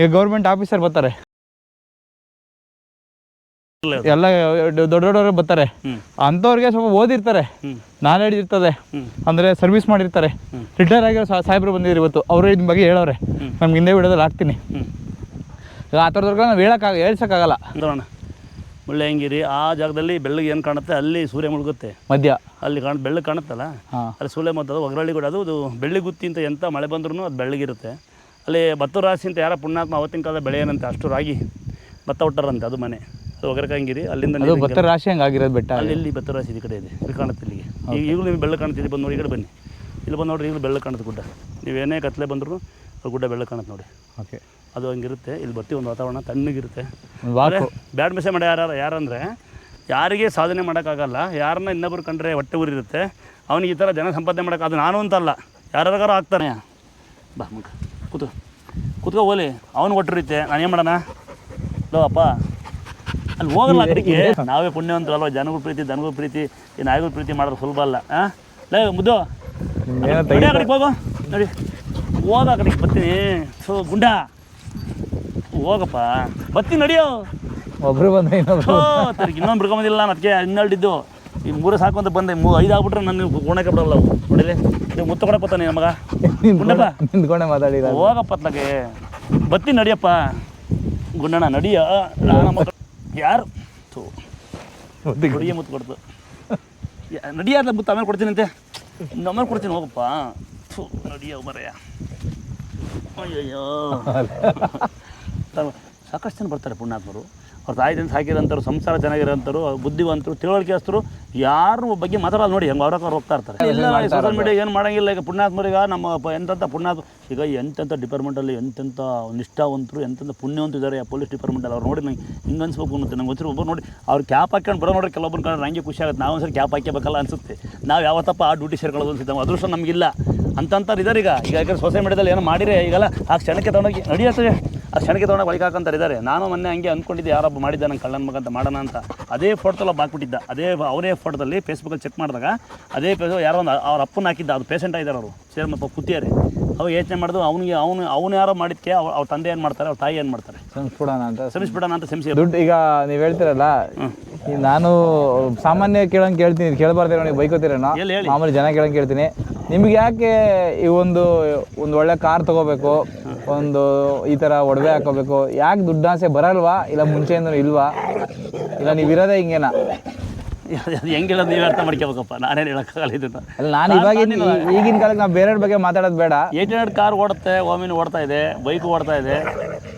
ಈಗ ಗೌರ್ಮೆಂಟ್ ಆಫೀಸರ್ ಬರ್ತಾರೆ. ಎಲ್ಲ ದೊಡ್ಡ ದೊಡ್ಡವರು ಬರ್ತಾರೆ. ಅಂಥವ್ರಿಗೆ ಸ್ವಲ್ಪ ಓದಿರ್ತಾರೆ. ನಾಲೆಡ್ಜ್ ಇರ್ತದೆ ಅಂದರೆ ಸರ್ವಿಸ್ ಮಾಡಿರ್ತಾರೆ. ರಿಟೈರ್ ಆಗಿರೋ ಸಾಹೇಬರು ಬಂದಿದ್ರು ಇವತ್ತು. ಅವರು ಇದ್ರ ಬಗ್ಗೆ ಹೇಳೋರೆ ನಮ್ಗೆ ಹಿಂದೆ ವಿಡಿಯೋದಲ್ಲಿ ಹಾಕ್ತೀನಿ. ಈಗ ಆ ಥರದವ್ರಿಗೆ ನಾವು ಹೇಳೋಕ್ಕಾಗ ಹೇಳ್ಸೋಕ್ಕಾಗಲ್ಲ. ನೋಡೋಣ. ಮುಳ್ಳಯ್ಯಂಗಿರಿ ಆ ಜಾಗದಲ್ಲಿ ಬೆಳ್ಳಗೆ ಏನು ಕಾಣುತ್ತೆ? ಅಲ್ಲಿ ಸೂರ್ಯ ಮುಳುಗುತ್ತೆ. ಮಧ್ಯ. ಅಲ್ಲಿ ಕಾಣ ಬೆಳ್ಳಗೆ ಕಾಣುತ್ತಲ್ಲ? ಹಾಂ. ಅಲ್ಲಿ ಸೂರ್ಯ ಮತ್ತು ಅದು ಒಗರಳ್ಳಿ ಕೂಡ. ಅದು ಬೆಳ್ಳಿ ಗುತ್ತಿ ಅಂತ ಎಂಥ ಮಳೆ ಬಂದ್ರೂ ಅದು ಬೆಳ್ಳಗಿರುತ್ತೆ. ಅಲ್ಲಿ ಭತ್ತ ರಾಶಿ ಅಂತ ಯಾರ ಪುಣ್ಯಾತ್ಮ ಅವತ್ತಿನ ಕಾಲದ ಬೆಳೆ ಏನಂತೆ? ಅಷ್ಟು ರಾಗಿ ಭತ್ತ ಹುಟ್ಟಾರಂತೆ. ಅದು ಮನೆ. ಅದು ಒಗರಕಂಗಿರಿ ಅಲ್ಲಿಂದ ಅದು ನೀರು ಭತ್ತ ರಾಶಿ ಹಂಗೆ ಆಗಿರೋದು ಬೆಟ್ಟ ಅಲ್ಲಿ. ಇಲ್ಲಿ ಭತ್ತ ರಾಶಿ ಈ ಕಡೆ ಇದೆ ಇಲ್ಲಿ ಕಾಣುತ್ತೆ ಇಲ್ಲಿಗೆ ಈಗ ಈಗಲೂ ನಿಮ್ಗೆ ಬೆಳ್ಳ ಕಾಣ್ತಿದೆ ಬಂದು ನೋಡಿ ಈ ಕಡೆ ಬನ್ನಿ. ಇಲ್ಲಿ ಬಂದು ನೋಡ್ರಿ ಈಗಲೂ ಬೆಳ್ಳ ಕಾಣುತ್ತೆ ಗುಡ್ಡ. ನೀವೇನೇ ಕತ್ತಲೆ ಬಂದರೂ ಗುಡ್ಡ ಬೆಳ್ಳ ಕಾಣುತ್ತೆ ನೋಡಿ. ಓಕೆ. ಅದು ಹಂಗಿರುತ್ತೆ ಇಲ್ಲಿ ಬರ್ತೀವಿ ಒಂದು ವಾತಾವರಣ ತಣ್ಣಗಿರುತ್ತೆ. ವಾಕು. ಬ್ಯಾಡ್ ಮಿಸೆ ಮಾಡಿ ಯಾರು ಯಾರಂದರೆ ಯಾರಿಗೆ ಸಾಧನೆ ಮಾಡೋಕ್ಕಾಗಲ್ಲ ಯಾರನ್ನ ಇನ್ನೊಬ್ರು ಕಂಡ್ರೆ ಹೊಟ್ಟೆ ಊರಿರುತ್ತೆ ಅವನಿಗೆ ಈ ಥರ ಜನ ಸಂಪಾದನೆ ಮಾಡೋಕೆ ಅದು ನಾನು ಅಂತಲ್ಲ ಯಾರ್ಯಾರಿಗಾರು ಆಗ್ತಾನೆ ಬಾ ಮಗ ಕೂತು ಕೂತ್ಕೋ ಹೋಲಿ ಅವನು ಕೊಟ್ಟಿರುತ್ತೆ ನಾನು ಏನು ಮಾಡೋಣ? ಲೋ ಅಪ್ಪ. ಅಲ್ಲಿ ಹೋಗಲ್ಲ ಕಡೆಗೆ ನಾವೇ ಪುಣ್ಯವಂತರಲ್ವ ಜನಗಳ ಪ್ರೀತಿ ದನಗಳ ಪ್ರೀತಿ ಈ ನಾಯಿಗಳ ಪ್ರೀತಿ ಮಾಡೋದು ಸುಲಭ ಅಲ್ಲ ಹಾಂ ಲೇ ಮುದ್ದು. ಆ ಕಡೆಗೆ ಹೋಗು. ನೋಡಿ. ಹೋಗ ಕಡೆಗೆ ಬರ್ತೀನಿ. ಸೊ ಗುಂಡ. ಹೋಗಪ್ಪ. ಬರ್ತೀನಿ ನಡಿಯೋ. ಒಬ್ರು ಬಂದ ಇನ್ನೊಂದು ಬಿಡ್ಕೊಂಬಂದಿಲ್ಲ ನಾನು ಅದಕ್ಕೆ ಹನ್ನೆರಡಿದ್ದು ಈ ಮೂರು ಸಾಕು ಅಂತ ಬಂದೆ. ಮೂ ಐದು ಆಗ್ಬಿಟ್ರೆ ನನ್ನ ಗುಣಕ್ಕೆ ಬಿಡಲ್ಲ ಅವು ನೀವು ಇದು ಮುತ್ತ ಕೊಡಪ್ಪ ಬರ್ತಾನೆ ಮಗ. ಗುಂಡಪ್ಪ. ನಿಂತ್ಕೊಂಡೆ ಮಾತಾಡಿದ ಹೋಗಪ್ಪ ಅತ್ಲಾಗೆ. ಬತ್ತಿ ನಡಿಯಪ್ಪ. ಗುಂಡಣ್ಣ ನಡಿಯ. ನಾನು ಯಾರು? ಥೂ. ಹುಡುಗಿ ಮುತ್ತು ಕೊಡ್ತು. ಯಾ- ನಡಿಯ ಅಂತ ಮುತ್ತು ಆಮೇಲೆ ಕೊಡ್ತೀನಂತೆ ಆಮೇಲೆ ಕೊಡ್ತೀನಿ ಹೋಗಪ್ಪ. ಥೂ ನಡಿಯ ಮರೆಯ ಅಯ್ಯಯ್ಯೋ. ಸಾಕಷ್ಟು ಜನ ಬರ್ತಾರೆ ಪುಣ್ಯಾತ್ಮರು. ಅವ್ರ ತಾಯಿ ತಂದೆ ಸಾಕಿರೋಂಥವ್ರು ಸಂಸಾರ ಚೆನ್ನಾಗಿರೋಂಥವ್ರು ಬುದ್ಧಿವಂತರು ತಿಳುವಳಿಕೆಸ್ತರು ಯಾರು ಬಗ್ಗೆ ಮಾತಾಡೋದು ನೋಡಿ ಹೆಂಗೆ ಅವ್ರಕ್ಕೆ ಅವ್ರು ಹೋಗ್ತಾ ಇರ್ತಾರೆ. ಇಲ್ಲ ಸೋಷಲ್ ಮೀಡಿಯಾ ಏನು ಮಾಡೋಂಗಿಲ್ಲ ಈಗ ಪುಣ್ಯಾತ್ಮರಿಗ ನಮ್ಮ ಎಂಥ ಪುಣ್ಯಾತ್ಮ ಈಗ ಎಂತೆಂಥ ಡಿಪಾರ್ಟ್ಮೆಂಟಲ್ಲಿ ಎಂತೆಂಥ ನಿಷ್ಠಾವಂತರು ಎಂತೆಂಥ ಪುಣ್ಯವಂತಿದ್ದಾರೆ ಇದ್ದಾರೆ ಪೊಲೀಸ್ ಡಿಪಾರ್ಟ್ಮೆಂಟಲ್ಲಿ ಅವ್ರು ನೋಡಿ ನಂಗೆ ಹಿಂಗೆ ಅನ್ಸ್ಬೇಕು ಅನ್ನುತ್ತೆ. ನಂಗೆ ಗೊತ್ತಿರೋ ಒಬ್ಬರು ನೋಡಿ ಅವ್ರು ಕ್ಯಾಪ್ ಹಾಕೊಂಡು ಬರೋ ನೋಡಿ ಕೆಲವೊಬ್ಬರು ಕಂಡ್ರೆ ನಂಗೆ ಖುಷಿ ಆಗುತ್ತೆ. ನಾವು ಒಂದ್ಸರಿ ಕ್ಯಾಪ್ ಹಾಕ್ಯಬೇಕಲ್ಲ ಅನ್ಸುತ್ತೆ. ನಾವು ಯಾವತ್ತಪ್ಪ ಆ ಡ್ಯೂಟಿ ಸೇರ್ಕೊಳ್ಳೋದು ಅನ್ಸುತ್ತೆ ನಮ್ಮ ಅದೃಷ್ಟ ನಮಗಿಲ್ಲ. ಅಂತಂತಾರೆ ಇದ್ದಾರೆ ಈಗ ಈಗ ಯಾಕಂದ್ರೆ ಸೋಷಿಯಲ್ ಮೀಡಿಯಾದಲ್ಲಿ ಏನೋ ಮಾಡಿದ್ರೆ ಈಗೆಲ್ಲ ಆ ಕ್ಷಣಕ್ಕೆ ತೊಗೊಂಡೋಗಿ ನಡಿಯುತ್ತೆ. ಆ ಕ್ಷಣಕ್ಕೆ ತೊಗೊಂಡೋಗಿ ಬಳಿಕ ಹಾಕಂತಾರೆ ಇದ್ದಾರೆ ನಾನು ಮೊನ್ನೆ ಹಂಗೆ ಅಂದ್ಕೊಂಡಿದ್ದೆ ಯಾರೊಬ್ಬ ಮಾಡಿದ್ದ ನನ್ನ ಕಳ್ಳನ ಮಗ ಅಂತ ಮಾಡೋಣ ಅಂತ. ಅದೇ ಫೋಟೋದಲ್ಲಿ ಒಬ್ಬ ಹಾಕ್ಬಿಟ್ಟಿದ್ದ. ಅದೇ ಅವನೇ ಫೋಟೋದಲ್ಲಿ ಫೇಸ್ಬುಕ್ಕಲ್ಲಿ ಚೆಕ್ ಮಾಡಿದಾಗ ಅದೇ ಯಾರೋ ಒಂದು ಅವ್ರ ಅಪ್ಪನ ಹಾಕಿದ್ದ. ಅದು ಪೇಷಂಟ್ ಆಗಿದ್ದಾರೆ ಅವರು. ಸೇರ್ಮಪ್ಪ ಕುತ್ತಿಯಾರೆ. ಅವ್ರು ಯೋಚನೆ ಮಾಡಿದ್ರು ಅವನಿಗೆ ಅವನು ಅವನು ಯಾರೋ ಮಾಡಿದ್ಕೆ ಅವ್ರ ಅವ್ರ ತಂದೆ ಏನು ಮಾಡ್ತಾರೆ ಅವ್ರ ತಾಯಿ ಏನು ಮಾಡ್ತಾರೆ? ಸಂಸ್ಬಿಡೋಣ ಅಂತ. ಸಮಿಸ್ಬಿಡೋಣ ಅಂತ ಸೆಮಿಸಿ ದುಡ್ಡು ಈಗ ನೀವು ಹೇಳ್ತಿರಲ್ಲ ನಾನು ಸಾಮಾನ್ಯ ಕೇಳಂಗೆ ಕೇಳ್ತೀನಿ. ಕೇಳಬಾರ್ದಿರೋ ನೀವು ಬೈಕೋತಿರೋಣ. ಮಾಮೂಲಿ ಜನ ಕೇಳಂಗೆ ಕೇಳ್ತೀನಿ. ನಿಮ್ಗೆ ಯಾಕೆ ಈ ಒಂದು ಒಂದು ಒಳ್ಳೆ ಕಾರ್ ತಗೋಬೇಕು? ಒಂದು ಈ ಥರ ಒಡವೆ ಹಾಕೋಬೇಕು. ಯಾಕೆ ದುಡ್ಡು ದುಡ್ಡಾಸೆ ಬರಲ್ವಾ? ಇಲ್ಲ ಮುಂಚೆಯಿಂದ ಇಲ್ವಾ? ಇಲ್ಲ ನೀವು ಇರೋದೇ ಹಿಂಗೇನಾ? ಅದು ನೀವು ಅರ್ಥ ಮಾಡ್ಕೋಬೇಕಪ್ಪ. ನಾನೇನು ಹೇಳೋಕ್ಕಾಗಲ್ಲ ಇದನ್ನು. ಅಲ್ಲ ನಾನು ಇವಾಗಿನ ಈ- ಈಗಿನ ಕಾಲಕ್ಕೆ ನಾವು ಬೇರೆಯವ್ರ ಬಗ್ಗೆ ಮಾತಾಡೋದು ಬೇಡ. ಏಟ್ ಹಂಡ್ರೆಡ್ ಕಾರ್ ಓಡುತ್ತೆ ಓಮಿನ ಓಡ್ತಾ ಇದೆ ಬೈಕ್ ಓಡ್ತಾ ಇದೆ.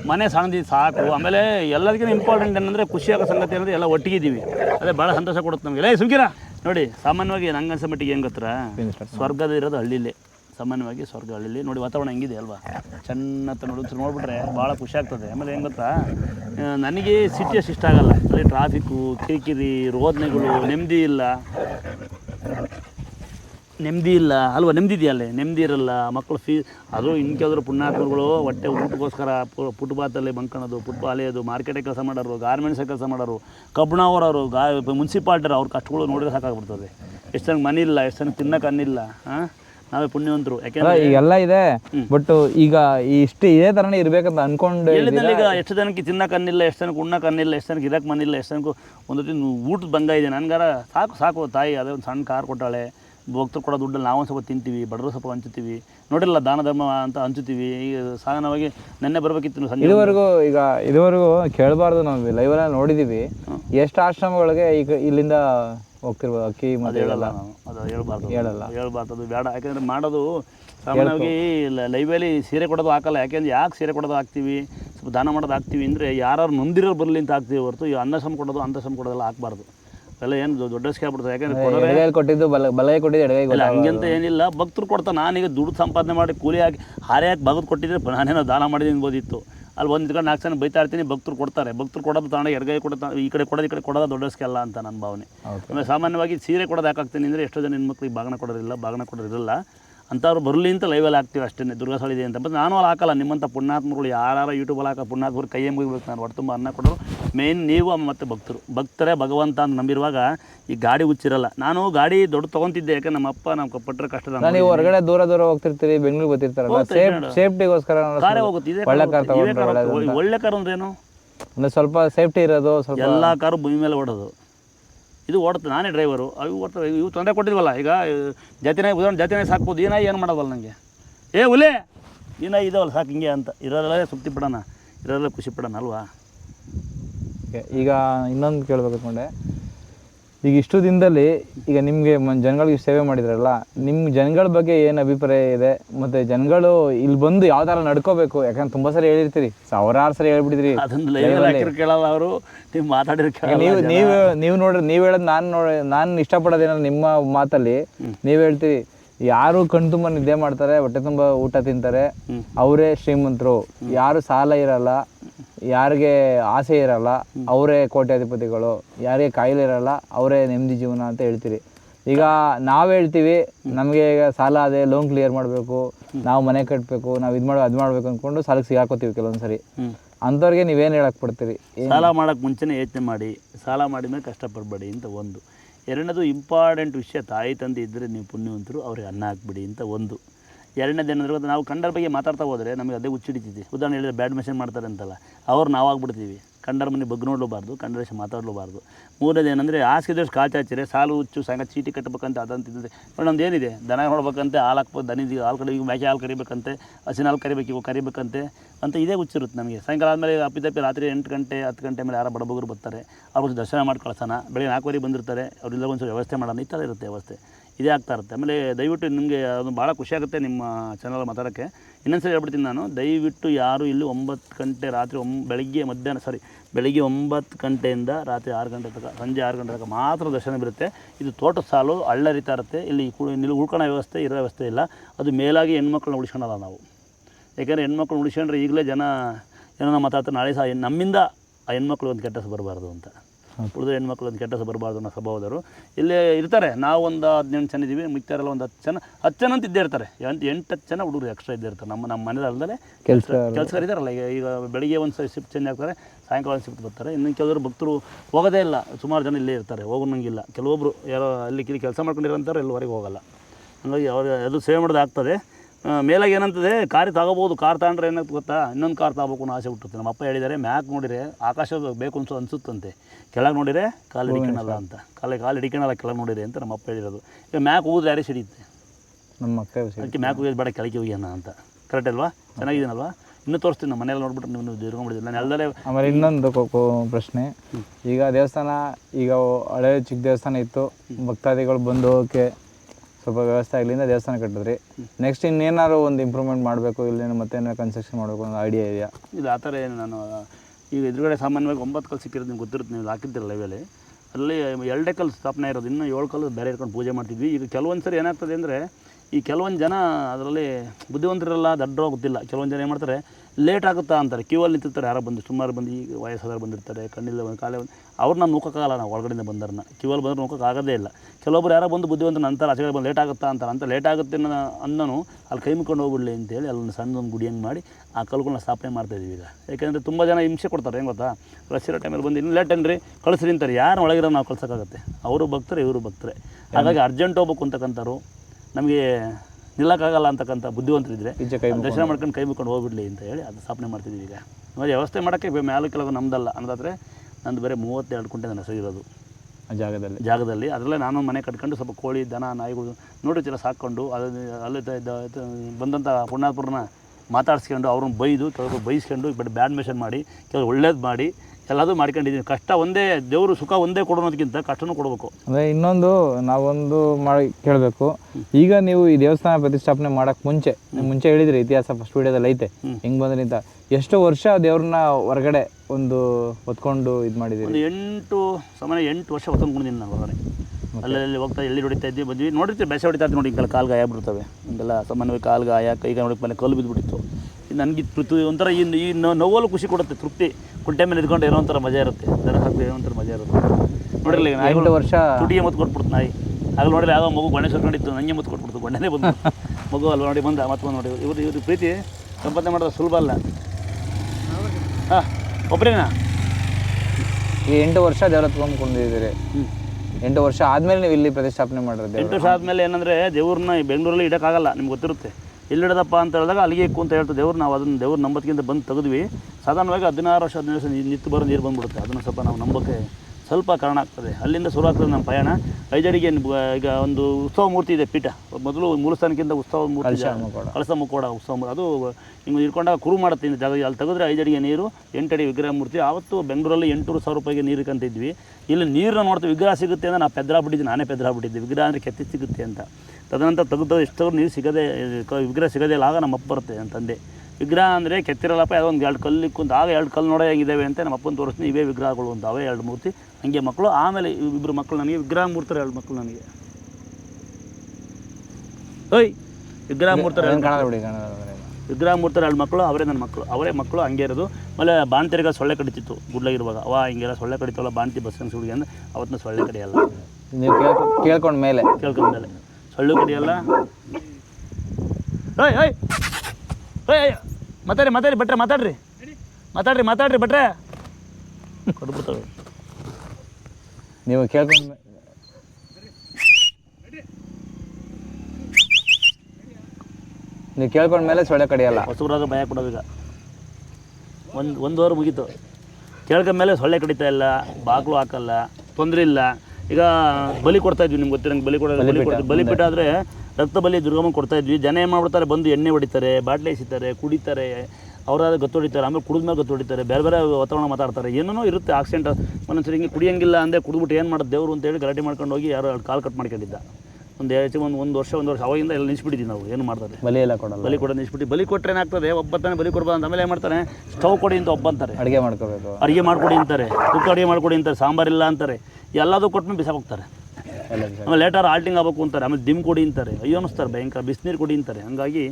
ಮನೆ ಸಣ್ಣದಿ ಸಾಕು. ಆಮೇಲೆ ಎಲ್ಲದಕ್ಕಿಂತ ಇಂಪಾರ್ಟೆಂಟ್ ಏನಂದರೆ ಖುಷಿಯಾಗೋ ಸಂಗತಿ ಅಂದರೆ ಎಲ್ಲ ಒಟ್ಟಿಗಿದ್ದೀವಿ. ಅದೇ ಭಾಳ ಸಂತೋಷ ಕೊಡುತ್ತೆ ನಮಗೆ. ಲೇ ಸುಮ್ಕಿರ? ನೋಡಿ ಸಾಮಾನ್ಯವಾಗಿ ನಂಗೆ ಅನ್ಸೋ ಮಟ್ಟಿಗೆ ಏನು ಗೊತ್ತಾ ಸ್ವರ್ಗದ ಇರೋದು ಹಳ್ಳಿಲಿ. ಸಾಮಾನ್ಯವಾಗಿ ಸ್ವರ್ಗ ನೋಡಿ ವಾತಾವರಣ ಹೆಂಗಿದೆ ಅಲ್ವಾ? ಚೆನ್ನತ್ತ ನೋಡಿ ಒಂಚೂರು ನೋಡ್ಬಿಟ್ರೆ ಭಾಳ ಖುಷಿ ಆಗ್ತದೆ. ಆಮೇಲೆ ಹೆಂಗೆ ಗೊತ್ತಾ? ನನಗೆ ಸಿಟಿ ಅಷ್ಟು ಇಷ್ಟ ಆಗಲ್ಲ. ಅಲ್ಲಿ ಟ್ರಾಫಿಕ್ಕು ಕಿರಿಕಿರಿ, ರೋದನೆಗಳು, ನೆಮ್ಮದಿ ಇಲ್ಲ. ನೆಮ್ಮದಿ ಇಲ್ಲ. ಅಲ್ವಾ? ನೆಮ್ಮದಿ ಇದೆಯಲ್ಲೇ ನೆಮ್ಮದಿ ಇರಲ್ಲ. ಮಕ್ಕಳು ಫೀ, ಅದು ಕೆಲವರು ಪುಣ್ಯಾತ್ಮಗಳು ಹೊಟ್ಟೆ ಊಟಕ್ಕೋಸ್ಕರ ಪುಟ್ಬಾತಲ್ಲಿ ಬಂಕಣೋದು ಫುಟ್ಬಾಲ್ ಅಲೆಯೋದು ಮಾರ್ಕೆಟಿಗೆ ಕೆಲಸ ಮಾಡೋರು ಗಾರ್ಮೆಂಟ್ಸೇ ಕೆಲಸ ಮಾಡೋರು ಕಬ್ಬಣವರವರು ಗಾ ಮುನ್ಸಿಪಾಲ್ಟಿರು ಅವ್ರ ಕಷ್ಟಗಳು ನೋಡಿದ್ರೆ ಸಾಕಾಗ್ಬಿಡ್ತದೆ. ಎಷ್ಟು ಜನಕ್ಕೆ ಮನೆ ಇಲ್ಲ, ಎಷ್ಟು ಜನಕ್ಕೆ ತಿನ್ನೋಕೆ ಅನ್ನಿಲ್ಲ ಹಾಂ ನಾವೇ ಪುಣ್ಯವಂತರು. ಯಾಕೆಂದ್ರೆ ಈಗೆಲ್ಲ ಇದೆ ಬಟ್ ಈಗ ಈ ಇಷ್ಟು ಇದೇ ಥರನೇ ಇರ್ಬೇಕಂತ ಅನ್ಕೊಂಡು ಹೇಳಿದ್ನಲ್ಲಿ ಈಗ ಎಷ್ಟು ಜನಕ್ಕೆ ತಿನ್ನಕ್ಕೆ ಅನ್ನಿಲ್ಲ ಎಷ್ಟು ಜನಕ್ಕೆ ಉಣ್ಣಕ್ಕೆ ಅನ್ನಿಲ್ಲ ಎಷ್ಟು ಜನಕ್ಕೆ ಇರಕ್ಕೆ ಮನಿಲ್ಲ ಎಷ್ಟು ಜನಕ್ಕೆ ಒಂದು ಊಟದ ಭಂಗ ಇದೆ. ನನಗಾರ ಸಾಕು ಸಾಕು ತಾಯಿ ಅದೇ ಒಂದು ಸಣ್ಣ ಕಾರ್ ಕೊಟ್ಟಾಳೆ. ಭಕ್ತರು ಕೊಡೋ ದುಡ್ಡಲ್ಲಿ ನಾವು ಸ್ವಲ್ಪ ತಿಂತೀವಿ ಬಡವರು ಸ್ವಲ್ಪ ಹಂಚುತ್ತೀವಿ. ನೋಡಿಲ್ಲ ದಾನ ಧರ್ಮ ಅಂತ ಹಂಚುತ್ತೀವಿ. ಈಗ ಸಾಧಾರಣವಾಗಿ ನೆನ್ನೆ ಬರಬೇಕಿತ್ತು ಸಂಜೆ ಇದುವರೆಗೂ ಈಗ ಇದುವರೆಗೂ ಕೇಳಬಾರ್ದು ನಾವು ಲೈವಲ್ಲ ನೋಡಿದೀವಿ. ಎಷ್ಟು ಆಶ್ರಮಗಳಿಗೆ ಈಗ ಇಲ್ಲಿಂದ ಹೋಗ್ತಿರ್ಬೋದು ಅಕ್ಕಿ ಅದು ಹೇಳಲ್ಲ ಅದ ಅದು ಹೇಳ್ಬಾರ್ದು. ಹೇಳಲ್ಲ. ಹೇಳ್ಬಾರ್ದು ಅದು ಬೇಡ. ಯಾಕಂದ್ರೆ ಮಾಡೋದು ಸಾಮಾನ್ಯವಾಗಿ ಲೈವಲ್ಲಿ ಸೀರೆ ಕೊಡೋದು ಹಾಕಲ್ಲ. ಯಾಕೆಂದ್ರೆ ಯಾಕೆ ಸೀರೆ ಕೊಡೋದು ಹಾಕ್ತೀವಿ? ಸ್ವಲ್ಪ ದಾನ ಮಾಡೋದು ಹಾಕ್ತೀವಿ ಅಂದರೆ ಯಾರು ನೊಂದಿರೋ ಬರಲಿ ಅಂತ ಹಾಕ್ತೀವಿ ಹೊರತು. ಈ ಸಮ ಕೊಡೋದು ಅಂತಶ್ರಮ ಕೊಡೋದೆಲ್ಲ ಹಾಕ್ಬಾರ್ದು. ಅಲ್ಲ ಏನು ದೊಡ್ಡ ಆಗ್ಬಿಡ್ತದೆ. ಯಾಕಂದ್ರೆ ಕೊಟ್ಟಿದ್ದು ಬಲ ಬಲಗೈ ಕೊಟ್ಟಿದ್ದು ಎಡಗೈ ಇಲ್ಲ ಹಂಗಂತ ಏನಿಲ್ಲ. ಭಕ್ತರು ಕೊಡ್ತಾ ನಾನೀಗ ದುಡ್ಡು ಸಂಪಾದನೆ ಮಾಡಿ ಕೂಲಿ ಹಾಕಿ ಹಾರೆ ಹಾಕಿ ಬಗದು ಕೊಟ್ಟಿದ್ರೆ ನಾನೇನೋ ದಾನ ಮಾಡಿದ್ದೀನಿ ಅನ್ಬೋದಿತ್ತು ಅಲ್ಲಿ ಒಂದು ಕಡೆ ನಾಲ್ಕು ಜನ ಬೈತಾ ಇರ್ತೀನಿ ಭಕ್ತರು ಕೊಡ್ತಾರೆ. ಭಕ್ತರು ಕೊಡೋದು ತಗೊಂಡು ಎಡಗೈ ಕೊಡ್ತಾ ಈ ಕಡೆ ಕೊಡೋದು ಈ ಕಡೆ ಕೊಡೋದು ದೊಡ್ಡ ಅಲ್ಲ ಅಂತ ನನ್ನ ಭಾವನೆ. ಆಮೇಲೆ ಸಾಮಾನ್ಯವಾಗಿ ಸೀರೆ ಕೊಡೋದು ಯಾಕಾಗ್ತೀನಿ ಅಂದರೆ ಎಷ್ಟೋ ಜನ ಹೆಣ್ಮಕ್ಳಿಗೆ ಬಾಗಣ ಕೊಡೋರಿಲ್ಲ ಬಾಗಣ ಕೊಡೋರಿರಲ್ಲ ಅಂಥವ್ರು ಬರಲಿ ಅಂತ ಲೈವಲ್ಲಿ ಹಾಕ್ತೀವಿ ಅಷ್ಟೇ ದುರ್ಗಾಸಳ ಇದೆ ಅಂತ. ಬಟ್ ನಾನು ಅಲ್ಲಿ ಹಾಕಲ್ಲ. ನಿಮ್ಮಂಥ ಪುಣ್ಯಾತ್ಮಗಳು ಯಾರು ಯೂಟ್ಯೂಬಲ್ಲಿ ಹಾಕೋ ಪುಣ್ಯಾತ್ಮರು ಕೈ ಮುಗಿಬೇಕು ನಾನು. ಹೊಟ್ಟೆ ತುಂಬ ಅನ್ನ ಕೊಡೋರು. ಮೇನ್ ನೀವು ಮತ್ತು ಭಕ್ತರು. ಭಕ್ತರೇ ಭಗವಂತ ಅಂತ ನಂಬಿರುವಾಗ ಈ ಗಾಡಿ ಹುಚ್ಚಿರಲ್ಲ. ನಾನು ಗಾಡಿ ದೊಡ್ಡ ತೊಗೊಂತಿದ್ದೆ. ಯಾಕೆ ನಮ್ಮ ಅಪ್ಪ ನಮ್ಮ ಪಟ್ಟರೆ ಕಷ್ಟ ನೀವು ಹೊರಗಡೆ ದೂರ ದೂರ ಹೋಗ್ತಿರ್ತೀರಿ ಬೆಂಗಳೂರು ಬರ್ತಿರ್ತಾರಲ್ಲ. ಸೇಫ್ ಸೇಫ್ಟಿಗೋಸ್ಕರ ಕಾರೇ ಹೋಗುತ್ತೆ. ಇದೇ ಒಳ್ಳೆ ಕಾರ್. ಒಳ್ಳೆ ಕಾರ್ ಅಂದ್ರೇನು ಅಂದ್ರೆ ಸ್ವಲ್ಪ ಸೇಫ್ಟಿ ಇರೋದು ಸ್ವಲ್ಪ ಎಲ್ಲ ಕಾರು ಭೂಮಿ ಮೇಲೆ ಓಡೋದು. ಇದು ಓಡುತ್ತೆ, ನಾನೇ ಡ್ರೈವರು ಅವು ಓಡ್ತವೆ ಇವು ತೊಂದರೆ ಕೊಟ್ಟಿದ್ವಲ್ಲ, ಈಗ ಜಾತಿನಾಯಿ ಉದಾಹರಣೆ ಜಾತಿನಾಯಿ ಸಾಕ್ಬೋದು. ಏನಾಯಿ ಏನು ಮಾಡೋದಲ್ಲ ನನಗೆ ಏ, ಹುಲಿ! ಏನಾಯಿ ಇದಾವಲ್ಲ, ಸಾಕು ಹಿಂಗೆ ಅಂತ. ಇರೋದ್ರಲ್ಲೇ ಸುಪ್ತಿ ಬಿಡೋಣ. ಇರೋದ್ರಲ್ಲೇ ಖುಷಿ ಪಡೋಣ, ಅಲ್ವಾ? ಈಗ ಇನ್ನೊಂದು ಕೇಳಬೇಕು ಅನ್ಕೊಂಡೆ ಈಗ ಇಷ್ಟು ದಿನದಲ್ಲಿ ಈಗ ನಿಮಗೆ ಜನಗಳಿಗೆ ಸೇವೆ ಮಾಡಿದ್ರಲ್ಲ ನಿಮ್ಮ ಜನಗಳ ಬಗ್ಗೆ ಏನು ಅಭಿಪ್ರಾಯ ಇದೆ? ಮತ್ತೆ ಜನಗಳು ಇಲ್ಲಿ ಬಂದು ಯಾವ ಥರ ನಡ್ಕೋಬೇಕು? ಯಾಕಂದ್ರೆ ತುಂಬ ಸರಿ ಹೇಳಿರ್ತೀರಿ ಸಾವಿರಾರು ಸರಿ ಹೇಳ್ಬಿಟ್ಟಿದ್ರಿ. ಅದನ್ನು ಕೇಳಲ್ಲ ಅವರು ನೀವು ಮಾತಾಡಿರೋ ನೀವು ನೀವು ನೀವು ನೋಡ್ರಿ ನೀವು ಹೇಳೋದು ನಾನು ನೋಡಿ ನಾನು ಇಷ್ಟಪಡೋದೇನಲ್ಲ ನಿಮ್ಮ ಮಾತಲ್ಲಿ ನೀವು ಹೇಳ್ತೀರಿ ಯಾರು ಕಣ್ತುಂಬ ನಿದ್ದೆ ಮಾಡ್ತಾರೆ ಹೊಟ್ಟೆ ತುಂಬ ಊಟ ತಿಂತಾರೆ ಅವರೇ ಶ್ರೀಮಂತರು. ಯಾರು ಸಾಲ ಇರಲ್ಲ ಯಾರಿಗೆ ಆಸೆ ಇರಲ್ಲ ಅವರೇ ಕೋಟ್ಯಾಧಿಪತಿಗಳು ಯಾರಿಗೆ ಕಾಯಿಲೆ ಇರಲ್ಲ ಅವರೇ ನೆಮ್ಮದಿ ಜೀವನ ಅಂತ ಹೇಳ್ತೀರಿ. ಈಗ ನಾವು ಹೇಳ್ತೀವಿ ನಮಗೆ ಈಗ ಸಾಲ ಅದೇ ಲೋನ್ ಕ್ಲಿಯರ್ ಮಾಡಬೇಕು ನಾವು ಮನೆ ಕಟ್ಟಬೇಕು ನಾವು ಇದು ಮಾಡೋ ಅದು ಮಾಡಬೇಕು ಅಂದ್ಕೊಂಡು ಸಾಲಕ್ಕೆ ಸಿಗಾಕೋತೀವಿ ಕೆಲವೊಂದು ಸರಿ ಹ್ಞೂ ಅಂಥವ್ರಿಗೆ ನೀವೇನು ಹೇಳಕ್ ಪಡ್ತೀರಿ? ಸಾಲ ಮಾಡೋಕ್ಕೆ ಮುಂಚೆನೇ ಯೋಚನೆ ಮಾಡಿ ಸಾಲ ಮಾಡಿದ್ಮೇಲೆ ಕಷ್ಟಪಡಬೇಡಿ ಅಂತ ಒಂದು. ಎರಡನೇದು ಇಂಪಾರ್ಟೆಂಟ್ ವಿಷಯ ತಾಯಿ ತಂದೆ ಇದ್ದರೆ ನೀವು ಪುಣ್ಯವಂತರು ಅವ್ರಿಗೆ ಅನ್ನ ಹಾಕ್ಬಿಡಿ ಅಂತ ಒಂದು. ಎರಡನೇದು ಏನಂದ್ರೆ ನಾವು ಕಂಡರ ಬಗ್ಗೆ ಮಾತಾಡ್ತಾ ಹೋದರೆ ನಮಗೆ ಅದೇ ಹುಚ್ಚಿಡಿತಿದ್ವಿ ಉದಾಹರಣೆ ಹೇಳಿದ್ರೆ ಬ್ಯಾಡ್ ಮೆಷನ್ ಮಾಡ್ತಾರೆ ಅಂತಲ್ಲ. ಅವ್ರು ನಾವು ಆಗ್ಬಿಡ್ತೀವಿ. ಕಂಡರ ಮನೆ ಬಗ್ಗೆ ನೋಡಲೂಬಾರ್ದು ಕಂಡರ ವಿಷಯ ಮಾತಾಡಲೂಬಾರ್ದು. ಮೂರನೇದು ಏನಂದರೆ ಹಾಸಿದಷ್ಟು ಕಾಚಾಚಿರೆ ಸಾಲು ಹುಚ್ಚು ಸಾಯಂಕಾಲ ಚೀಟಿ ಕಟ್ಟಬೇಕಂತ ಅದಂತ ಬಟ್ ನಮ್ದು ಏನಿದೆ? ದನ ನೋಡ್ಬೇಕಂತೆ, ಹಾಲು ಹಾಕ್ಬೇಕು ದನಿಗೆ ಹಾಲು ಕಡಿ, ಮ್ಯಾಕೆ ಹಾಲು ಕರಿಬೇಕಂತೆ ಹಸಿನ ಹಾಲು ಕರಿಬೇಕು, ಇವು ಕರಿಬೇಕಂತೆ ಅಂತ ಇದೇ ಹುಚ್ಚಿರುತ್ತೆ ನಮಗೆ. ಸಾಯಂಕಾಲ ಆದಮೇಲೆ ಅಪ್ಪಿದಪ್ಪಿ ರಾತ್ರಿ ಎಂಟು ಗಂಟೆ, ಹತ್ತು ಗಂಟೆ ಮೇಲೆ ಯಾರೋ ಬಡಬಗರು ಬರ್ತಾರೆ. ಅವ್ರಿಗೆ ದರ್ಶನ ಮಾಡಿ ಕಳ್ಸೋಣ ಬೆಳಗ್ಗೆ ನಾಲ್ಕುವರೆಗೆ ಬಂದಿರ್ತಾರೆ. ಅವರೆಲ್ಲ ಒಂದು ವ್ಯವಸ್ಥೆ ಮಾಡೋಣ. ಈ ಥರ ಇರುತ್ತೆ ವ್ಯವಸ್ಥೆ. ಇದೇ ಆಗ್ತಾ ಇರುತ್ತೆ. ಆಮೇಲೆ ದಯವಿಟ್ಟು ನಿಮಗೆ ಅದು ಭಾಳ ಖುಷಿಯಾಗುತ್ತೆ ನಿಮ್ಮ ಚಾನಲ್ ಮಾತಾಡೋಕ್ಕೆ. ಇನ್ನೊಂದ್ಸರಿ ಹೇಳ್ಬಿಡ್ತೀನಿ ನಾನು, ದಯವಿಟ್ಟು ಯಾರು ಇಲ್ಲಿ ಒಂಬತ್ತು ಗಂಟೆ ರಾತ್ರಿ ಒಂ, ಬೆಳಗ್ಗೆ ಮಧ್ಯಾಹ್ನ ಸಾರಿ ಬೆಳಗ್ಗೆ ಒಂಬತ್ತು ಗಂಟೆಯಿಂದ ರಾತ್ರಿ ಆರು ಗಂಟೆ ತನಕ ಸಂಜೆ ಆರು ಗಂಟೆ ತನಕ ಮಾತ್ರ ದರ್ಶನ ಬರುತ್ತೆ ಇದು ತೋಟದ ಸಾಲು, ಹಳ್ಳ ಹರಿತಾ ಇರುತ್ತೆ. ಇಲ್ಲಿ ನಿಲ್ ಉಳ್ಕೊಳ್ಳೋ ವ್ಯವಸ್ಥೆ, ಇರೋ ವ್ಯವಸ್ಥೆ ಇಲ್ಲ. ಅದು ಮೇಲಾಗಿ ಹೆಣ್ಮಕ್ಳನ್ನ ಉಳಿಸ್ಕೊಳಲ್ಲ ನಾವು. ಯಾಕೆಂದರೆ ಹೆಣ್ಮಕ್ಳು ಉಳಿಸ್ಕೊಂಡ್ರೆ ಈಗಲೇ ಜನ ಏನೋ ಮಾತಾಡ್ತಾರೆ ನಾಳೆ ಸಹ, ನಮ್ಮಿಂದ ಆ ಹೆಣ್ಮಕ್ಳು ಒಂದು ಕೆಟ್ಟಸ್ ಬರಬಾರ್ದು ಅಂತ. ಉಳಿದ ಹೆಣ್ಮಕ್ಳು ಒಂದು ಕೆಟ್ಟ ಬರಬಾರ್ದು ಅನ್ನೋ ಸ್ವಭಾವದವರು ಇಲ್ಲೇ ಇರ್ತಾರೆ. ನಾವು ಒಂದು ಹದಿನೆಂಟು ಜನ ಇದ್ದೀವಿ ಮಿಕ್ತಾರೆಲ್ಲ ಒಂದು ಹತ್ತು ಜನ. ಹತ್ತು ಜನ ಅಂತ ಇದ್ದೇ ಇರ್ತಾರೆ. ಎಂಟು ಎಂಟು ಹತ್ತು ಜನ ಹುಡುಗರು ಎಕ್ಸ್ಟ್ರಾ ಇದ್ದೇ ಇರ್ತಾರೆ. ನಮ್ಮ ನಮ್ಮ ಮನೇಲಿ ಅಲ್ಲದೆ ಕೆಲಸ ಕೆಲಸಗಾರ ಇದ್ದಾರಲ್ಲ ಈಗ ಈಗ ಬೆಳಿಗ್ಗೆ ಒಂದು ಸರಿ ಶಿಫ್ಟ್ ಚೇಂಜ್ ಆಗ್ತಾರೆ ಸಾಯಂಕಾಲ ಒಂದು ಶಿಫ್ಟ್ ಬರ್ತಾರೆ. ಇನ್ನು ಕೆಲವರು ಭಕ್ತರು ಹೋಗೋದೇ ಇಲ್ಲ. ಸುಮಾರು ಜನ ಇಲ್ಲೇ ಇರ್ತಾರೆ. ಹೋಗೋಂಗಿಲ್ಲ ಕೆಲವೊಬ್ಬರು ಯಾರೋ ಅಲ್ಲಿ ಇಲ್ಲಿ ಕೆಲಸ ಮಾಡ್ಕೊಂಡಿರೋಂಥವ್ರು ಎಲ್ಲವರೆಗೆ ಹೋಗಲ್ಲ. ಹಂಗಾಗಿ ಅವ್ರಿಗೆ ಅದು ಸೇವೆ ಮಾಡೋದು ಆಗ್ತದೆ. ಮೇಲಾಗಿ ಏನಂತದೆ ಕಾರ್ ತಗೋಬೋದು ಕಾರ್ ತಗೊಂಡ್ರೆ ಏನಾಗ್ತದೆ ಗೊತ್ತಾ? ಇನ್ನೊಂದು ಕಾರ್ ತಗೋಬೇಕು ಅನ್ನೋ ಆಸೆ ಹುಟ್ಟುತ್ತೆ. ನಮ್ಮ ಅಪ್ಪ ಹೇಳಿದ್ದಾರೆ ಮ್ಯಾಕ್ ನೋಡಿರೆ ಆಕಾಶ ಬೇಕು ಅನ್ಸೋ ಅನ್ಸುತ್ತಂತೆ. ಕೆಳಗೆ ನೋಡಿರೆ ಕಾಲು ಹಿಡಿಕೋಣಲ್ಲ ಅಂತ. ಕಾಲ ಕಾಲು ಹಿಡಿಕೋಣಲ್ಲ ಕೆಳಗೆ ನೋಡಿರಿ ಅಂತ ನಮ್ಮ ಅಪ್ಪ ಹೇಳಿರೋದು. ಈಗ ಮ್ಯಾಕ್ ಹೋದ್ರೆ ಯಾರೇ ಸಿಡಿಯುತ್ತೆ? ನಮ್ಮ ಅಕ್ಕ ಅದಕ್ಕೆ ಮ್ಯಾಕ್ ಹೋಗಿ ಬೇಡ ಕೆಳಗೆ ಹೋಗ್ಯಾನ ಅಂತ. ಕರೆಕ್ಟ್ ಅಲ್ವಾ? ಚೆನ್ನಾಗಿದ್ದೀನಲ್ವಾ ಇನ್ನೂ ತೋರಿಸ್ತೀನಿ ನಮ್ಮ ಮನೇಲಿ ನೋಡ್ಬಿಟ್ಟು ನೀವು ತಿರ್ಗೊಂಬಿಡಿದ್ದೆ ನಾನು ಎಲ್ಲದಲ್ಲೇ ಆಮೇಲೆ ಇನ್ನೊಂದು ಪ್ರಶ್ನೆ. ಈಗ ದೇವಸ್ಥಾನ ಈಗ ಹಳೆ ಚಿಕ್ಕ ದೇವಸ್ಥಾನ ಇತ್ತು. ಭಕ್ತಾದಿಗಳು ಬಂದು ಹೋಗೋಕ್ಕೆ ಸ್ವಲ್ಪ ವ್ಯವಸ್ಥೆ ಆಗಲಿಂದ ದೇವಸ್ಥಾನ ಕಟ್ಟಿದ್ರಿ. ನೆಕ್ಸ್ಟ್ ಇನ್ನೇನಾದ್ರು ಒಂದು ಇಂಪ್ರೂವ್ಮೆಂಟ್ ಮಾಡಬೇಕು, ಇಲ್ಲೇನು ಮತ್ತೇನಾರು ಕನ್ಸ್ಟ್ರಕ್ಷನ್ ಮಾಡಬೇಕು ಅನ್ನೋ ಐಡಿಯಾ ಇದೆಯಾ? ಇಲ್ಲ, ಆ ಥರ ಏನು ನಾನು, ಈಗ ಎದುರುಗಡೆ ಸಾಮಾನ್ಯವಾಗಿ ಒಂಬತ್ತು ಕಲ್ಲು ಸಿಕ್ಕಿರೋದು ನಿಮ್ಗೆ ಗೊತ್ತಿರುತ್ತೆ, ನೀವು ಹಾಕಿದ್ದಿರ ಲೈವಲ್ಲಿ ಅಲ್ಲಿ. ಎರಡೇ ಕಲ್ಲು ಸ್ಥಾಪನೆ ಇರೋದು, ಇನ್ನೂ ಏಳು ಕಲ್ಲು ಬೇರೆ ಇಟ್ಕೊಂಡು ಪೂಜೆ ಮಾಡ್ತಿದ್ವಿ. ಈಗ ಕೆಲವೊಂದು ಸರಿ ಏನಾಗ್ತದೆ ಅಂದರೆ ಈ ಕೆಲವೊಂದು ಜನ ಅದರಲ್ಲಿ ಬುದ್ಧಿವಂತರೆಲ್ಲ ದಡ್ಡರೋ ಗೊತ್ತಿಲ್ಲ. ಕೆಲವೊಂದು ಜನ ಏನು ಮಾಡ್ತಾರೆ ಲೇಟ್ ಆಗುತ್ತಾ ಅಂತಾರೆ. ಕ್ಯೂ ಅಲ್ಲಿ ನಿಂತಿರ್ತಾರೆ. ಯಾರೋ ಬಂದು ಸುಮಾರು ಬಂದು ಈಗ ವಯಸ್ಸಾದವ್ರು ಬಂದಿರ್ತಾರೆ ಕಣ್ಣಿಲ್ಲ ಒಂದು ಕಾಲೇ ಬಂದು ಅವ್ರನ್ನ ನೂಕೋಕ್ಕಾಗಲ್ಲ ನಾವು ಒಳಗಡೆಯಿಂದ ಬಂದವ್ರನ್ನ. ಕ್ಯೂ ಅಲ್ಲಿ ಬಂದ್ರೆ ನೂಕೋಕ್ಕಾಗೋದೇ ಇಲ್ಲ. ಕೆಲವೊಬ್ರು ಯಾರೋ ಬಂದು ಬುದ್ಧಿವಂತ ಅಂತಾರೆ ಆಚೆ ಬಂದು ಲೇಟ್ ಆಗುತ್ತಾ ಅಂತಾರೆ. ಅಂತ ಲೇಟ್ ಆಗುತ್ತೆ ಅನ್ನೋ ಅನ್ನೋನು ಅಲ್ಲಿ ಕೈ ಮುಕ್ಕೊಂಡು ಹೋಗ್ಬಿಡ್ಲಿ ಅಂತೇಳಿ ಅಲ್ಲೊಂದು ಸಣ್ಣ ಒಂದು ಗುಡಿ ಹಂಗೆ ಮಾಡಿ ಆ ಕಲ್ಗಳನ್ನ ಸ್ಥಾಪನೆ ಮಾಡ್ತಾ ಇದೀವಿ ಈಗ. ಯಾಕೆಂದರೆ ತುಂಬ ಜನ ಹಿಂಸೆ ಕೊಡ್ತಾರೆ, ಹೆಂಗೆ ಗೊತ್ತಾ? ರಶ್ ಇರೋ ಟೈಮಲ್ಲಿ ಬಂದು ಇನ್ನು ಲೇಟ್ ಏನ್ರಿ? ಕಳಿಸ್ರಿ ಅಂತಾರೆ. ಯಾರು ಒಳಗಿರೋ ನಾವು ಕಳ್ಸೋಕ್ಕಾಗತ್ತೆ? ಅವರು ಭಕ್ತರೆ, ಇವರು ಭಕ್ತರೆ. ಹಾಗಾಗಿ ಅರ್ಜೆಂಟ್ ಹೋಗ್ಬೇಕು ಅಂತಕ್ಕಂಥವ್ರು ನಮಗೆ ನಿಲ್ಲಕ್ಕಾಗಲ್ಲ ಅಂತಕ್ಕಂಥ ಬುದ್ಧಿವಂತರಿದ್ದರೆ ದರ್ಶನ ಮಾಡ್ಕೊಂಡು ಕೈ ಮುಕ್ಕೊಂಡು ಹೋಗ್ಬಿಡಲಿ ಅಂತ ಹೇಳಿ ಅದು ಸ್ಥಾಪನೆ ಮಾಡ್ತಿದ್ದೀವಿ ಈಗ. ನೋಡಿ ವ್ಯವಸ್ಥೆ ಮಾಡೋಕ್ಕೆ ಮೇಲೆ ಕೆಲವು ನಮ್ಮದಲ್ಲ ಅನ್ನೋದಾದರೆ ನಂದು ಬರೀ ಮೂವತ್ತೆರಡು ಕುಂಟೆ ನನ್ನ ಆ ಜಾಗದಲ್ಲಿ. ಜಾಗದಲ್ಲಿ. ಅದರಲ್ಲೇ ನಾನು ಮನೆ ಕಟ್ಕೊಂಡು ಸ್ವಲ್ಪ ಕೋಳಿ ದನ ನಾಯಿಗಳು ನೋಡಿರ್ತೀರ ಸಾಕ್ಕೊಂಡು ಅದು ಅಲ್ಲಿ ಬಂದಂಥ ಪುಣ್ಯಾತ್ಮರನ್ನ ಮಾತಾಡ್ಸ್ಕೊಂಡು ಅವ್ರನ್ನ ಬೈದು ಕೆಲವರು ಬೈಸ್ಕೊಂಡು ಬಟ್ ಬ್ಯಾಡ್ ಮೆಷನ್ ಮಾಡಿ ಕೆಲವರು ಒಳ್ಳೇದು ಮಾಡಿ ಎಲ್ಲದೂ ಮಾಡ್ಕೊಂಡಿದ್ದೀನಿ ಕಷ್ಟ ಒಂದೇ ದೇವರು ಸುಖ ಒಂದೇ ಕೊಡೋದಕ್ಕಿಂತ ಕಷ್ಟನೂ ಕೊಡಬೇಕು. ಅಂದರೆ ಇನ್ನೊಂದು ನಾವೊಂದು ಮಾಡಿ ಕೇಳಬೇಕು. ಈಗ ನೀವು ಈ ದೇವಸ್ಥಾನ ಪ್ರತಿಷ್ಠಾಪನೆ ಮಾಡೋಕ್ಕೆ ಮುಂಚೆ ಮುಂಚೆ ಹೇಳಿದ್ರಿ ಇತಿಹಾಸ ಫಸ್ಟ್ ವೀಡಿಯೋದಲ್ಲಿ ಐತೆ. ಹೆಂಗೆ ಬಂದ್ರಿ ಅಂತ. ಎಷ್ಟು ವರ್ಷ ದೇವ್ರನ್ನ ಹೊರಗಡೆ ಒಂದು ಹೊತ್ಕೊಂಡು ಇದು ಮಾಡಿದ್ದೀರಿ. ಒಂದು ಎಂಟು ಸಮಾನ ಎಂಟು ವರ್ಷ ಹೊತ್ಕೊಂಡಿದ್ದೀನಿ ನಾನು ಹೊರಗಡೆ. ಅಲ್ಲಲ್ಲಿ ಹೋಗ್ತಾ ಎಲ್ಲಿ ಹೊಡಿತಾ ಇದ್ವಿ ಬಂದ್ವಿ. ನೋಡಿರ್ತೀವಿ ಬೆಸ ಹೊಡಿತಾ ನೋಡಿ ಹಿಂಗೆಲ್ಲ ಕಾಲು ಗಾಯ ಬಿಡ್ತವೆ ಹಿಂಗೆಲ್ಲ ಸಾಮಾನ್ಯವಾಗಿ ಕಾಲು ಗಾಯ ಕೈ ಗಾಯ ನೋಡಿ ಮನೆ ಕಲ್ಲು ಬಿದ್ದುಬಿಟ್ಟಿತ್ತು ನನಗೆ ತೃಪ್ತಿ ಒಂಥರ ಈ ಈ ನೋವಲ್ಲೂ ಖುಷಿ ಕೊಡುತ್ತೆ ತೃಪ್ತಿ. ಕುಂಟೆ ಮೇಲೆ ಇದ್ಕೊಂಡು ಏನೋ ಒಂಥರ ಮಜಾ ಇರುತ್ತೆ. ದರ ಹಾಕಿ ಏನೋ ಒಂಥರ ಮಜಾ ಇರುತ್ತೆ. ನೋಡಿರಲಿ ಈಗ ನಾಯಿಗಳು ವರ್ಷ ತುಟಿಗೆ ಮತ್ತು ಕೊಟ್ಬಿಡ್ತು ನಾಯಿ. ಆಗ ನೋಡಿದ್ರೆ ಯಾವ ಮಗು ಗಣೇಶ ಹೊರ್ಕೊಂಡಿತ್ತು ನನಗೆ ಮತ್ತು ಕೊಟ್ಬಿಡ್ತು ಗಂಡನೇ ಬಂದು ಮಗು ಅಲ್ಲಿ ನೋಡಿ ಬಂದ ಮತ್ತೆ ಬಂದು ನೋಡಿ. ಇವರು ಇವ್ರ ಪ್ರೀತಿ ಸಂಪಾದನೆ ಮಾಡೋದು ಸುಲಭ ಅಲ್ಲ. ಹಾಂ ಒಬ್ಬರೇನಾ ಈ ಎಂಟು ವರ್ಷ ದೇವರತ್ವ ಕೊಂಡಿದ್ದೀರಿ ಎಂಟು ವರ್ಷ ಆದ್ಮೇಲೆ ನೀವು ಇಲ್ಲಿ ಪ್ರತಿಷ್ಠಾಪನೆ ಮಾಡಿರೋದು ಎಂಟು ವರ್ಷ ಆದಮೇಲೆ ಏನಂದ್ರೆ ದೇವ್ರನ್ನ ಈ ಬೆಂಗಳೂರಲ್ಲಿ ಇಡೋಕ್ಕಾಗಲ್ಲ, ನಿಮ್ಗೆ ಗೊತ್ತಿರುತ್ತೆ. ಇಲ್ಲಿ ಇಡೋದಪ್ಪ ಅಂತ ಹೇಳಿದಾಗ ಅಲ್ಲಿಗೆ ಇಕ್ಕು ಅಂತ ಹೇಳ್ತಾರೆ ದೇವ್ರು. ನಾವು ಅದನ್ನು ದೇವ್ರ ನಂಬತ್ಕಿಂತ ಬಂದು ತೆಗೆದ್ವಿ. ಸಾಧಾರಣವಾಗಿ ಹದಿನಾರು ವರ್ಷ ಹದಿನೈದು ವರ್ಷ ನಿಂತು ಬರೋ ನೀರು ಬಂದ್ಬಿಡುತ್ತೆ. ಅದನ್ನು ಸ್ವಲ್ಪ ನಾವು ನಂಬೋಕ್ಕೆ ಸ್ವಲ್ಪ ಕಾರಣ ಆಗ್ತದೆ. ಅಲ್ಲಿಂದ ಶುರು ಆಗ್ತದೆ ನಮ್ಮ ಪಯಣ. ಐದಡಿಗೆ ಈಗ ಒಂದು ಉತ್ಸವ ಮೂರ್ತಿ ಇದೆ ಪೀಠ. ಮೊದಲು ಮೂಲಸ್ಥಾನಕ್ಕಿಂತ ಉತ್ಸವ ಮೂರ್ತಿ. ಕಳಸ ಮುಕ್ಕೋಡ ಉತ್ಸವ ಮೂರ್ತಿ. ಅದು ಹಿಂಗೆ ಇಟ್ಕೊಂಡಾಗ ಕುರು ಮಾಡುತ್ತೆ ಜಾಗ ಅಲ್ಲಿ ತೆಗೆದ್ರೆ ಐದಡಿಗೆ ನೀರು ಎಂಟಡಿ ವಿಗ್ರಹ ಮೂರ್ತಿ. ಆವತ್ತು ಬೆಂಗಳೂರಲ್ಲಿ ಎಂಟೂರು ಸಾವಿರ ರೂಪಾಯಿಗೆ ನೀರು ಕಂತಿದ್ವಿ. ಇಲ್ಲಿ ನೀರನ್ನ ನೋಡ್ತೀವಿ. ವಿಗ್ರಹ ಸಿಗುತ್ತೆ ಅಂತ ನಾವು ಪೆದ್ರ ಬಿಟ್ಟಿದ್ದೆ. ನಾನೇ ಪೆದ್ರ ಬಿಟ್ಟಿದ್ದೆ. ವಿಗ್ರಹ ಅಂದರೆ ಕೆತ್ತಿ ಸಿಗುತ್ತೆ ಅಂತ. ತದನಂತರ ತೆಗೆದು ಎಷ್ಟೋ ನೀರು ಸಿಗದೆ ವಿಗ್ರಹ ಸಿಗದೆ ಇಲ್ಲ ಆಗ ನಮ್ಮ ಅಪ್ಪ ಬರುತ್ತೆ ನನ್ನ ತಂದೆ. ವಿಗ್ರಹ ಅಂದರೆ ಕೆತ್ತಿರಲ್ಲಪ್ಪ ಯಾವುದೋ ಒಂದು ಎರಡು ಕಲ್ಲಿ ಕುಂತು ಆಗ ಎರಡು ಕಲ್ಲು ನೋಡೋ ಹೆಂಗಿದ್ದಾವೆ ಅಂತ ನಮ್ಮ ಅಪ್ಪನ ತೋರಿಸ್ತೀನಿ. ಇವೇ ವಿಗ್ರಹಗಳು ಅಂತ ಅವೇ ಎರಡು ಮೂರ್ತಿ. ಹಂಗೆ ಮಕ್ಕಳು ಆಮೇಲೆ ಇಬ್ಬರು ಮಕ್ಕಳು ನನಗೆ ವಿಗ್ರಹ ಮೂರ್ತರ ಎರಡು ಮಕ್ಕಳು ನನಗೆ. ಓಯ್ ವಿಗ್ರಹ ಮೂರ್ತಾರೆ. ವಿಗ್ರಹ ಮೂರ್ತರ ಎರಡು ಮಕ್ಕಳು ಅವರೇ ನನ್ನ ಮಕ್ಕಳು ಅವರೇ ಮಕ್ಕಳು ಹಂಗೆ ಇರೋದು. ಆಮೇಲೆ ಬಾಣ್ತಿರ್ಗ ಸೊಳ್ಳೆ ಕಡಿತಿತ್ತು ಗುಡ್ಲಾಗಿರುವಾಗ. ಅವ ಹಿಂಗೆಲ್ಲ ಸೊಳ್ಳೆ ಕಡಿತವಲ್ಲ ಬಾಣ್ತಿ ಬಸ್ ಸುಳಿಗೆ ಅಂದ್ರೆ ಅವತ್ತಿನ ಸೊಳ್ಳೆ ಕಡಿಯಲ್ಲ ನೀವು ಮೇಲೆ ಕೇಳ್ಕೊಂಡ ಮೇಲೆ. ಸೊಳ್ಳೆ ಕಡಿಯಲ್ಲ ಓಯ್ ಓಯ್ ಓಯ್ ಓಯ್ ಮಾತಾಡಿ ಮಾತಾಡಿ ಬಟ್ರೆ ಮಾತಾಡ್ರಿ. ಮಾತಾಡ್ರಿ ಮಾತಾಡ್ರಿ ಬಟ್ರೆ ಕೊಡ್ಬಿಡ್ತವೆ. ನೀವು ಕೇಳ್ಕೊಂಡ ನೀವು ಕೇಳ್ಕೊಂಡ ಮೇಲೆ ಸೊಳ್ಳೆ ಕಡಿಯಲ್ಲ. ಹೊಸಬ್ರಾಗ ಭಯ ಕೊಡೋದೀಗ ಒಂದು ಒಂದು ವಾರ ಮುಗೀತು. ಕೇಳ್ಕೊಂಡ್ಮೇಲೆ ಸೊಳ್ಳೆ ಕಡಿತಾ ಇಲ್ಲ ಬಾಗಿಲು ಹಾಕಲ್ಲ ತೊಂದರೆ ಇಲ್ಲ. ಈಗ ಬಲಿ ಕೊಡ್ತಾ ಇದ್ವಿ ನಿಮ್ಗೆ ಗೊತ್ತಿರಂಗೆ ಬಲಿ ಕೊಡೋದು ಬಲಿ ಕೊಡ್ತೀವಿ ಬಲಿಪೀಠ ಆದರೆ ರಕ್ತ ಬಲಿ ದುರ್ಗಮ ಕೊಡ್ತಾ ಇದ್ವಿ. ಜನ ಏನು ಮಾಡ್ಬಿಡ್ತಾರೆ? ಬಂದು ಎಣ್ಣೆ ಹೊಡಿತಾರೆ ಬಾಟ್ಲಿ ಎಸಿತಾರೆ ಕುಡಿತಾರೆ. ಅವರಾದ ಗತ್ತು ಹೊಡಿತಾರೆ ಆಮೇಲೆ ಕುಡಿದ್ಮೇಲೆ ಮೇಲೆ ಹೊಡಿತಾರೆ ಬೇರೆ ಬೇರೆ ವಾತಾವರಣ ಮಾತಾಡ್ತಾರೆ. ಏನೇನೋ ಇರುತ್ತೆ ಆಕ್ಸಿಡೆಂಟ್ ಒಂದೊಂದ್ಸರಿ ಹಿಂಗೆ ಕುಡಿಯಂಗಿಲ್ಲ ಅಂದೆ ಕುಡಿದ್ಬಿಟ್ಟು ಏನು ಮಾಡೋದು? ದೇವರು ಅಂತೇಳಿ ಗಲಾಟೆ ಮಾಡ್ಕೊಂಡು ಹೋಗಿ ಯಾರು ಕಾಲು ಕಟ್ ಮಾಡ್ಕೊಂಡಿದ್ದ. ಒಂದು ಹೆಚ್ಚು ಒಂದು ಒಂದು ವರ್ಷ ಒಂದು ವರ್ಷ ಅವಾಗಿಂದ ಎಲ್ಲ ನಿಲ್ಸ್ಬಿಟ್ಟಿದ್ವಿ ನಾವು ಏನು ಮಾಡ್ತಾರೆ ಬಲಿ ಎಲ್ಲ ಕೊಡಲ್ಲ. ಬಲಿ ಕೊಡೋದು ನಿಲ್ಸ್ಬಿಟ್ಟು ಬಲಿ ಕೊಟ್ಟರೆ ಏನಾಗ್ತದೆ? ಬಲಿ ಕೊಡ್ಬೋದು ಅಂತ ಆಮೇಲೆ ಏನು ಮಾಡ್ತಾರೆ? ಸ್ಟವ್ ಕೊಡಿ ಅಂತ ಒಬ್ಬ ಅಂತಾರೆ ಅಡುಗೆ ಮಾಡ್ಕೋಬೇಕು. ಅಡುಗೆ ಮಾಡ್ಕೊಡಿ ಅಂತಾರೆ ಕುಕ್ಕ ಅಡುಗೆ ಮಾಡ್ಕೊಡಿ ಅಂತಾರೆ ಸಾಂಬಾರಿಲ್ಲ ಅಂತಾರೆ ಎಲ್ಲದೂ ಕೊಟ್ಟು ಬಿಸಾಕ್ ಹೋಗ್ತಾರೆ. ಆಮೇಲೆ ಲೇಟರ್ ಆಲ್ಟಿಂಗ್ ಆಗಬೇಕು ಅಂತಾರೆ ಆಮೇಲೆ ದಿಮ್ ಕೊಡಿ ಅಂತಾರೆ. ಅಯ್ಯೋ ಅನ್ನಿಸ್ತಾರೆ ಭಯಂಕರ ಬಿಸಿನೀರು ಕೊಡಿ ಅಂತಾರೆ. ಹಂಗಾಗಿ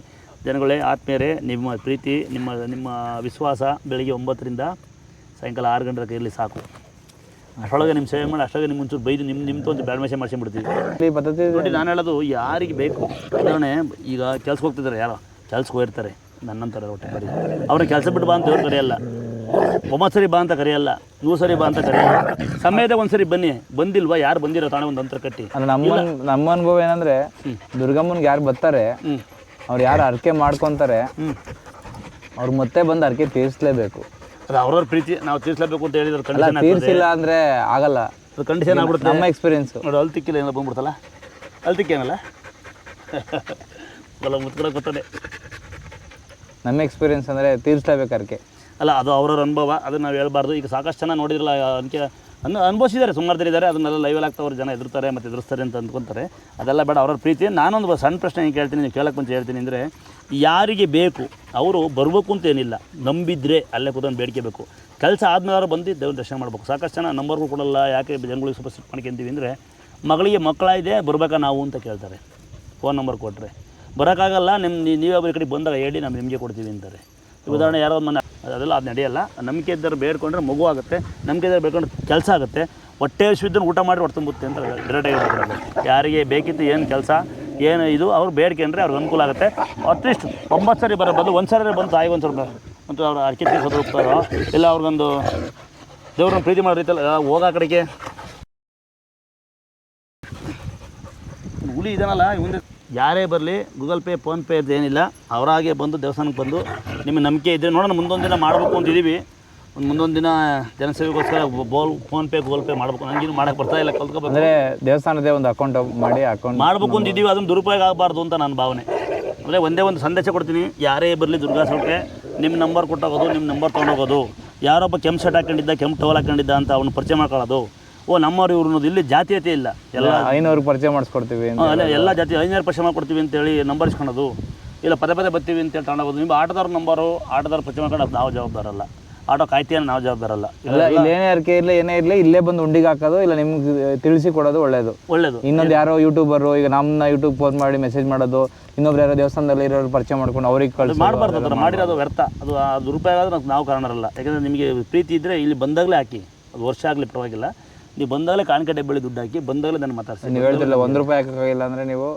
ಜನಗಳೇ ಆತ್ಮೀಯರೇ ನಿಮ್ಮ ಪ್ರೀತಿ ನಿಮ್ಮ ನಿಮ್ಮ ವಿಶ್ವಾಸ ಬೆಳಿಗ್ಗೆ ಒಂಬತ್ತರಿಂದ ಸಾಯಂಕಾಲ ಆರು ಗಂಟೆ ಇರಲಿ ಸಾಕು. ಅಷ್ಟೊಳಗೆ ನಿಮ್ಮ ಸೇವೆ ಮಾಡಿ ಅಷ್ಟೊಳಗೆ ನಿಮ್ಮ ಮುಂಚೂರು ಬೈದು ನಿಮ್ಮ ನಿಮ್ಮ ಒಂದು ಬ್ಯಾಡ್ಮೇಷೆ ಮಾಡ್ಕೊಂಡ್ಬಿಡ್ತೀವಿ ಈ ಪದ್ಧತಿ ನೋಡಿ ನಾನು ಹೇಳೋದು ಯಾರಿಗೆ ಬೇಕು? ಉದಾಹರಣೆ ಈಗ ಕೆಲ್ಸಕ್ಕೆ ಹೋಗ್ತಿದ್ದಾರೆ ಯಾರೋ ಕೆಲ್ಸಕ್ಕೆ ಹೋಗಿರ್ತಾರೆ ನನ್ನಂತಾರೆ ಹೊಟ್ಟೆ ಬರೀ. ಅವ್ರನ್ನ ಕೆಲಸ ಬಿಟ್ಟು ಬಾ ಅಂತ ಇವ್ರು ಕರೆಯಲ್ಲ. ಒಂಬತ್ತು ಸರಿ ಬಾ ಅಂತ ಕರೆಯಲ್ಲ ನೂರು ಸರಿ ಬಾ ಅಂತ ಕರೆಯಲ್ಲ. ಸಮಯದ ಒಂದ್ಸರಿ ಬನ್ನಿ ಬಂದಿಲ್ವಾ ಯಾರು ಬಂದಿರೋ ತಾನೇ ಒಂದು ಅಂತರ ಕಟ್ಟಿ. ನಮ್ಮ ನಮ್ಮ ಅನುಭವ ಏನಂದ್ರೆ ದುರ್ಗಮ್ಮನ್ಗೆ ಯಾರು ಬರ್ತಾರೆ ಅವ್ರು ಯಾರು ಅರ್ಕೆ ಮಾಡ್ಕೊತಾರೆ ಹ್ಞೂ ಅವ್ರು ಮತ್ತೆ ಬಂದು ಅರ್ಕೆ ತೀರಿಸಲೇಬೇಕು. ಅದು ಅವ್ರವ್ರ ಪ್ರೀತಿ ನಾವು ತೀರಿಸಲೇಬೇಕು ಅಂತ ಹೇಳಿದ್ರೆ ಅಲ್ಲ ಕಂಡೀಷನ್ ತೀರ್ಸಿಲ್ಲ ಅಂದ್ರೆ ಆಗಲ್ಲ. ಅದು ಕಂಡೀಷನ್ ಆಗ್ಬಿಡುತ್ತೆ ನಮ್ಮ ಎಕ್ಸ್ಪೀರಿಯನ್ಸ್ ನೋಡಿ ಅಲ್ಲಿ ತಿಕ್ಕಿಲ್ಲ ಏನೋ ಬಂದ್ಬಿಡ್ತಲ್ಲ? ಅಲ್ಲಿ ತಿಕ್ಕೇನಲ್ಲ ಎಲ್ಲ ಮುತ್ಕೊಳಕ್ಕೆ ಗೊತ್ತದೆ ನಮ್ಮ ಎಕ್ಸ್ಪೀರಿಯನ್ಸ್ ಅಂದ್ರೆ ತೀರಿಸಲೇಬೇಕು ಅರ್ಕೆ ಅಲ್ಲ ಅದು ಅವ್ರವ್ರ ಅನುಭವ ಅದನ್ನ ನಾವು ಹೇಳ್ಬಾರ್ದು. ಈಗ ಸಾಕಷ್ಟು ಜನ ನೋಡಿದ್ರಲ್ಲ ಅದಕ್ಕೆ ಅನ್ನು ಅನುಭವಿಸಿದ್ದಾರೆ ಸುಮಾರು ಜನ ಇದ್ದಾರೆ ಅದನ್ನೆಲ್ಲ ಲೈವಲ್ಲಿ ಆಗ್ತವ್ರು ಜನ ಎದುರ್ತಾರೆ ಮತ್ತು ಎದುರಿಸ್ತಾರೆ ಅಂತ ಅಂದ್ಕೊತಾರೆ. ಅದೆಲ್ಲ ಬೇಡ ಅವರ ಪ್ರೀತಿ. ನಾನೊಂದು ಸಣ್ಣ ಪ್ರಶ್ನೆ ಏನು ಕೇಳ್ತೀನಿ, ನೀವು ಕೇಳಕ್ಕೆ ಮುಂಚೆ ಹೇಳ್ತೀನಿ ಅಂದರೆ, ಯಾರಿಗೆ ಬೇಕು, ಅವರು ಬರಬೇಕು ಅಂತ ಏನಿಲ್ಲ. ನಂಬಿದ್ರೆ ಅಲ್ಲೇ ಕೂತ್ಕೊಂಡು ಬೇಡಿಕೆ ಬೇಕು. ಕೆಲಸ ಆದ್ಮೇಲೆ ಬಂದು ದೇವ್ರ ದರ್ಶನ ಮಾಡಬೇಕು. ಸಾಕಷ್ಟು ಜನ ನಂಬರ್ಗೂ ಕೊಡಲ್ಲ, ಯಾಕೆ ಜನಗಳಿಗೆ ಸ್ವಲ್ಪ ಸಿಟ್ಟು ಮಾಡ್ಕೊಂತೀವಿ ಅಂದರೆ, ಮಗಳಿಗೆ ಮಕ್ಕಳ ಇದೆ ಬರಬೇಕಾ ನಾವು ಅಂತ ಕೇಳ್ತಾರೆ. ಫೋನ್ ನಂಬರ್ ಕೊಟ್ಟರೆ ಬರೋಕ್ಕಾಗಲ್ಲ ನಿಮ್ಮ ನೀವೇ ಒಬ್ಬರ ಕಡೆ ಬಂದಾಗ ಹೇಳಿ, ನಾವು ನಿಮಗೆ ಕೊಡ್ತೀವಿ ಅಂತಾರೆ. ಉದಾಹರಣೆ ಯಾರೋ ಮನೆ ಅದೆಲ್ಲ ಅದು ನಡೆಯಲ್ಲ. ನಂಬಿಕೆ ಇದ್ದರೆ ಬೇಡ್ಕೊಂಡ್ರೆ ಮಗು ಆಗುತ್ತೆ. ನಂಬಿಕೆ ಇದ್ದರೆ ಬೇಡ್ಕೊಂಡ್ರೆ ಕೆಲಸ ಆಗುತ್ತೆ. ಹೊಟ್ಟೆ ಶುದ್ಧನ ಊಟ ಮಾಡಿ ಹೊಟ್ಟೆ ತುಂಬುತ್ತೆ ಅಂತ ಡೈರೆಕ್ಟಾಗಿ ಹೇಳ್ತಾರೆ ಯಾರಿಗೆ ಬೇಕಿತ್ತು ಏನು ಕೆಲಸ, ಏನು ಇದು, ಅವ್ರು ಬೇಡ್ಕೊಂಡ್ರೆ ಅವ್ರಿಗೆ ಅನುಕೂಲ ಆಗುತ್ತೆ. ಅಟ್ಲೀಸ್ಟ್ ಒಂಬತ್ತು ಸರಿ ಬರೋ ಬದಲು ಒಂದು ಸರಿ ಬಂದು ತಾಯಿ ಒಂದು ಸ್ವಲ್ಪ ಅಂತ ಅವ್ರು ಅರ್ಕೆ ತೀರ್ಸೋದು ಹೋಗ್ತಾರೋ, ಇಲ್ಲ ಅವ್ರಿಗೊಂದು ದೇವ್ರನ್ನ ಪ್ರೀತಿ ಮಾಡೋ ರೀತಿಯಲ್ಲಿ ಹೋಗೋ ಕಡೆಗೆ. ಹುಲಿ ಇದನ್ನಲ್ಲ ಮುಂದೆ ಯಾರೇ ಬರಲಿ ಗೂಗಲ್ ಪೇ ಫೋನ್ಪೇ ಅದು ಏನಿಲ್ಲ. ಅವರಾಗೆ ಬಂದು ದೇವಸ್ಥಾನಕ್ಕೆ ಬಂದು ನಿಮಗೆ ನಂಬಿಕೆ ಇದ್ದರೆ ನೋಡೋಣ ಮುಂದೊಂದು ದಿನ ಮಾಡಬೇಕು ಅಂತಿದ್ದೀವಿ ಒಂದು ಮುಂದೊಂದು ದಿನ ಜನಸೇವೆಗೋಸ್ಕರ ಬೋಲ್ ಫೋನ್ಪೇ ಗೂಗಲ್ ಪೇ ಮಾಡಬೇಕು. ನನಗೇನು ಮಾಡೋಕ್ಕೆ ಬರ್ತಾ ಇಲ್ಲ ಕಲ್ತ್ಕೋಬೇಕು. ಅಂದ್ರೆ ದೇವಸ್ಥಾನದೇ ಒಂದು ಅಕೌಂಟ್ ಮಾಡಿ ಅಕೌಂಟ್ ಮಾಡಬೇಕು ಅಂತಿದ್ದೀವಿ ಅದನ್ನು ದುರುಪಯೋಗ ಆಗಬಾರ್ದು ಅಂತ ನನ್ನ ಭಾವನೆ. ಅಂದರೆ ಒಂದೇ ಒಂದು ಸಂದೇಶ ಕೊಡ್ತೀನಿ ಯಾರೇ ಬರಲಿ ದುರ್ಗಾ ದುರ್ಗಾಸೋಕೆ ನಿಮ್ಮ ನಂಬರ್ ಕೊಟ್ಟೋಗೋದು ನಿಮ್ಮ ನಂಬರ್ ತೊಗೊಂಡೋಗೋದು. ಯಾರೊಬ್ಬ ಕೆಂಪು ಶರ್ಟ್ ಹಾಕೊಂಡಿದ್ದ ಕೆಂಪು ಟವಲ್ ಹಾಕೊಂಡಿದ್ದ ಅಂತ ಅವನು ಪರಿಚಯ ಮಾಡ್ಕೊಳ್ಳೋದು. ಓ ನಮ್ಮವ್ರು ಇವ್ರು ಅನ್ನೋದು ಇಲ್ಲಿ ಜಾತೀಯತೆ ಇಲ್ಲ. ಎಲ್ಲ ಐನೂರು ಪರಿಚಯ ಮಾಡಿಸ್ಕೊಡ್ತೀವಿ ಅಂತ ಅಲ್ಲ ಎಲ್ಲ ಜಾತಿ ಐನೂರು ಪರಿಚಯ ಮಾಡ್ಕೊಡ್ತೀವಿ ಅಂತೇಳಿ ನಂಬರ್ ಇಸ್ಕೊಳೋದು ಇಲ್ಲ ಪದೇ ಪದೇ ಬರ್ತೀವಿ ಅಂತೇಳಿ ತಗೊಂಡೋಗೋದು ನಿಮ್ಮ ಆಟೋದವ್ರ ನಂಬರು ಆಟೋದವ್ರ ಪರಿಚಯ ಮಾಡ್ಕೊಂಡು ಅದು ನಾವು ಜವಾಬ್ದಾರಲ್ಲ ಆಟೋ ಕಾಯ್ತೀಯ ನಾವು ಜವಾಬ್ದಾರಲ್ಲ ಇಲ್ಲ ಇಲ್ಲಿ ಏನೇ ಅರ್ಕೆ ಇರಲಿ ಏನೇ ಇರಲಿ ಇಲ್ಲೇ ಬಂದು ಉಂಡಿಗೆ ಹಾಕೋದು ಇಲ್ಲ ನಿಮ್ಗೆ ತಿಳಿಸಿ ಕೊಡೋದು ಒಳ್ಳೇದು. ಒಳ್ಳೇದು. ಇನ್ನೊಂದು ಯಾರೋ ಯೂಟ್ಯೂಬರು ಈಗ ನಮ್ಮನ್ನ ಯೂಟ್ಯೂಬ್ ಫೋನ್ ಮಾಡಿ ಮೆಸೇಜ್ ಮಾಡೋದು ಇನ್ನೊಬ್ರು ಯಾರೋ ದೇವಸ್ಥಾನದಲ್ಲಿ ಇರೋರು ಪರಿಚಯ ಮಾಡ್ಕೊಂಡು ಅವ್ರಿಗೆ ಕಳಿಸಿ ಮಾಡಬಾರ್ದು ಅದ್ರ ಮಾಡಿರೋದು ವ್ಯರ್ಥ. ಅದು ಆ ದುರುಪಯೋಗ ಆದರೆ ನಾವು ಕಾರಣರಲ್ಲ. ಯಾಕಂದರೆ ನಿಮಗೆ ಪ್ರೀತಿ ಇದ್ದರೆ ಇಲ್ಲಿ ಬಂದಾಗಲೇ ಹಾಕಿ. ಅದು ವರ್ಷ ಆಗಲಿ ಪರವಾಗಿಲ್ಲ. ನೀವು ಬಂದಾಗಲೇ ಕಾಣಿಕೆ ಡಬ್ಬಳಿ ದುಡ್ಡು ಹಾಕಿ ಬಂದಾಗಲೇ ನಾನು ಮಾತಾಡ್ತೀನಿ ನೀವು ಹೇಳ್ತಿಲ್ಲ ಒಂದು ರೂಪಾಯಿ ಹಾಕೋಕ್ಕಾಗಿಲ್ಲ ಅಂದರೆ ನೀವು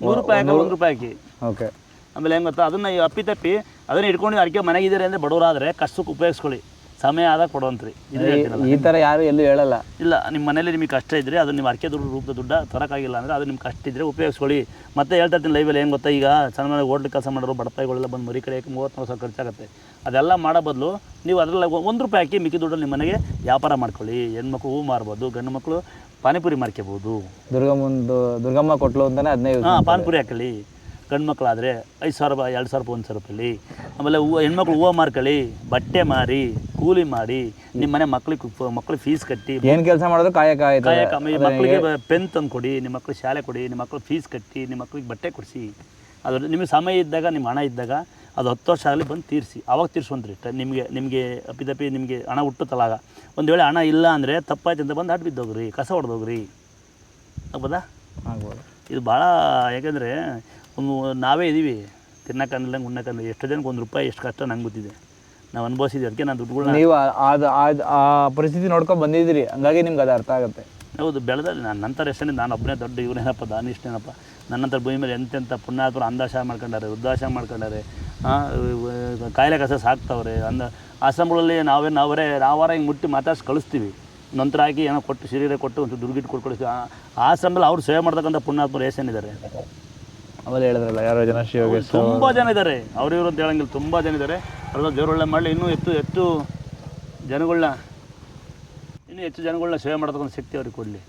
ನೂರು ರೂಪಾಯಿ ಹಾಕಿ ಒಂದು ರೂಪಾಯಿ ಹಾಕಿ. ಓಕೆ. ಆಮೇಲೆ ಹೆಂಗೆ ಗೊತ್ತಾ? ಅದನ್ನು ಅಪ್ಪಿ ತಪ್ಪಿ ಅದನ್ನ ಇಟ್ಕೊಂಡು ಅಡಿಕೆ ಮನೆಗಿದ್ದೀರಿ ಅಂದರೆ ಬಡವರಾದರೆ ಕಷ್ಟಕ್ಕೆ ಉಪಯೋಗಿಸ್ಕೊಳ್ಳಿ. ಸಮಯ ಆದಾಗ ಕೊಡುವಂತ್ರಿ. ಇದು ಈ ಥರ ಯಾರು ಎಲ್ಲೂ ಹೇಳಲ್ಲ. ಇಲ್ಲ ನಿಮ್ಮ ಮನೇಲಿ ನಿಮಗೆ ಕಷ್ಟ ಇದ್ದರೆ ಅದು ನಿಮ್ಮ ಅಡಿಕೆ ದುಡ್ಡು ರೂಪದ ದುಡ್ಡ ತರಕಾಗಿಲ್ಲ ಅಂದರೆ ಅದು ನಿಮ್ಗೆ ಕಷ್ಟ ಇದ್ರೆ ಉಪಯೋಗಿಸ್ಕೊಳ್ಳಿ. ಮತ್ತೆ ಹೇಳ್ತಾ ಇರ್ತೀನಿ ಲೈವಲ್ಲಿ ಏನು ಗೊತ್ತಾ ಈಗ ಸಣ್ಣ ಹೋಟ್ಲ್ ಕೆಲಸ ಮಾಡೋರು ಬಡಪಾಯಿಗಳೆಲ್ಲ ಬಂದು ಮರಿ ಕಡೆ ಮೂವತ್ತು ಸಾವಿರ ಖರ್ಚಾಗುತ್ತೆ. ಅದೆಲ್ಲ ಮಾಡೋ ಬದಲು ನೀವು ಅದರಲ್ಲಿ ಒಂದು ರೂಪಾಯಿ ಹಾಕಿ ಮಿಕ್ಕಿ ದುಡ್ಡಲ್ಲಿ ನಿಮ್ಮ ಮನೆಗೆ ವ್ಯಾಪಾರ ಮಾಡ್ಕೊಳ್ಳಿ. ಹೆಣ್ಮಕ್ಳು ಹೂ ಮಾರ್ಬೋದು ಗಂಡು ಮಕ್ಕಳು ಪಾನಿಪುರಿ ಮಾರ್ಕೋಬೋದು ದುರ್ಗಮ್ಮಂದು ದುರ್ಗಮ್ಮ ಕೊಟ್ಲು ಅಂತಾನೆ ಹದಿನೈದು ಹಾಂ ಪಾನಿಪುರಿ ಹಾಕೊಳ್ಳಿ ಗಂಡು ಮಕ್ಕಳಾದರೆ ಐದು ಸಾವಿರ ರೂಪಾಯಿ ಎರಡು ಸಾವಿರ ರೂಪಾಯಿ ಒಂದು ಸಾವಿರ ರೂಪಾಯಿ ಆಮೇಲೆ ಹೂವು ಹೆಣ್ಮಕ್ಳು ಹೂವು ಮಾರ್ಕೊಳ್ಳಿ ಬಟ್ಟೆ ಮಾರಿ ಕೂಲಿ ಮಾಡಿ ನಿಮ್ಮ ಮನೆ ಮಕ್ಳಿಗೆ ಮಕ್ಳು ಫೀಸ್ ಕಟ್ಟಿ. ಏನು ಕೆಲಸ ಮಾಡೋದು? ಕಾಯಕ ಕಾಯಕ ಮಕ್ಕಳಿಗೆ ಪೆನ್ ತಂದು ಕೊಡಿ ನಿಮ್ಮ ಮಕ್ಕಳು ಶಾಲೆ ಕೊಡಿ ನಿಮ್ಮ ಮಕ್ಕಳು ಫೀಸ್ ಕಟ್ಟಿ ನಿಮ್ಮ ಮಕ್ಳಿಗೆ ಬಟ್ಟೆ ಕೊಡಿಸಿ. ಅದು ನಿಮಗೆ ಸಮಯ ಇದ್ದಾಗ ನಿಮ್ಮ ಹಣ ಇದ್ದಾಗ ಅದು ಹತ್ತು ವರ್ಷ ಆಗಲಿ ಬಂದು ತೀರಿಸಿ. ಅವಾಗ ತೀರಿಸುವಂತ್ರಿ ನಿಮಗೆ ನಿಮಗೆ ಅಪ್ಪಿತಪ್ಪಿ ನಿಮಗೆ ಹಣ ಹುಟ್ಟುತ್ತಲಾಗ. ಒಂದು ವೇಳೆ ಹಣ ಇಲ್ಲ ಅಂದರೆ ತಪ್ಪಾಯ್ತು ಅಂತ ಬಂದು ಅಡ್ ಬಿದ್ದೋಗ್ರಿ ಕಸ ಹೊಡೆದೋಗ್ರಿ ಆಗ್ಬೋದಾ? ಆಗ್ಬೋದು. ಇದು ಭಾಳ ಯಾಕೆಂದರೆ ಒಂದು ನಾವೇ ಇದ್ದೀವಿ ತಿನ್ನಕ್ಕಂದಿಲ್ಲಂಗೆ ಉಣ್ಣಕ್ಕಂದಿಲ್ಲ ಎಷ್ಟು ಜನಕ್ಕೆ ಒಂದು ರೂಪಾಯಿ ಎಷ್ಟು ಕಷ್ಟ ನಂಗೆ ಗೊತ್ತಿದೆ. ನಾವು ಅನುಭವಿಸಿದ್ವಿ ಅದಕ್ಕೆ ನಾನು ದುಡ್ಡುಗಳನ್ನ ನೀವು ಅದು ಆ ಪರಿಸ್ಥಿತಿ ನೋಡ್ಕೊಂಡು ಬಂದಿದ್ದೀರಿ. ಹಂಗಾಗಿ ನಿಮ್ಗೆ ಅದು ಅರ್ಥ ಆಗುತ್ತೆ. ಹೌದು ಬೆಳೆದಲ್ಲಿ ನಾನು ನಂತರ ಎಷ್ಟೇ ನಾನು ಒಬ್ಬನೇ ದೊಡ್ಡ ಇವನೇನಪ್ಪ ನನ್ನ ನನ್ನಂತರ ಭೂಮಿ ಮೇಲೆ ಎಂತೆಂಥ ಪುಣ್ಯಾತ್ಮರು ಅಂದಾಶ ಮಾಡ್ಕೊಂಡಾರೆ ಉದ್ದಾಶ ಮಾಡ್ಕೊಂಡಾರೆ ಕಾಯಿಲೆ ಕಸ ಸಾಕ್ತವ್ರೆ ಅಂದ ಆಶ್ರಮಗಳಲ್ಲಿ ನಾವೇ ನಾವರೇ ನಾವಾರ ಹಿಂಗೆ ಮುಟ್ಟಿ ಮಾತಾಡ್ಸಿ ಕಳಿಸ್ತೀವಿ. ನಂತರ ಹಾಕಿ ಏನೋ ಕೊಟ್ಟು ಶರೀರ ಕೊಟ್ಟು ಒಂದು ದುಡ್ಗಿಟ್ಟು ಕೊಟ್ಟು ಕಳಿಸ್ತೀವಿ. ಆ ಆಶ್ರಮದಲ್ಲಿ ಅವ್ರು ಸೇವೆ ಮಾಡ್ತಕ್ಕಂಥ ಪುಣ್ಯಾತ್ಮರು ಏನೇನಿದ್ದಾರೆ ಆಮೇಲೆ ಹೇಳಿದ್ರಲ್ಲ, ಯಾರೋ ಜನ ಶಿವಗೆ ತುಂಬ ಜನ ಇದ್ದಾರೆ. ಅವ್ರು ಇವರು ಅಂತ ಹೇಳಂಗಿಲ್ಲ ತುಂಬ ಜನ ಇದ್ದಾರೆ. ಅದ್ರಲ್ಲಿ ದೇವರೊಳ್ಳೆ ಮಾಡಲಿ. ಇನ್ನೂ ಹೆಚ್ಚು ಹೆಚ್ಚು ಜನಗಳನ್ನ ಇನ್ನೂ ಹೆಚ್ಚು ಜನಗಳನ್ನ ಸೇವೆ ಮಾಡೋದಕ್ಕೊಂದು ಶಕ್ತಿ ಅವ್ರಿಗೆ ಕೊಡಲಿ.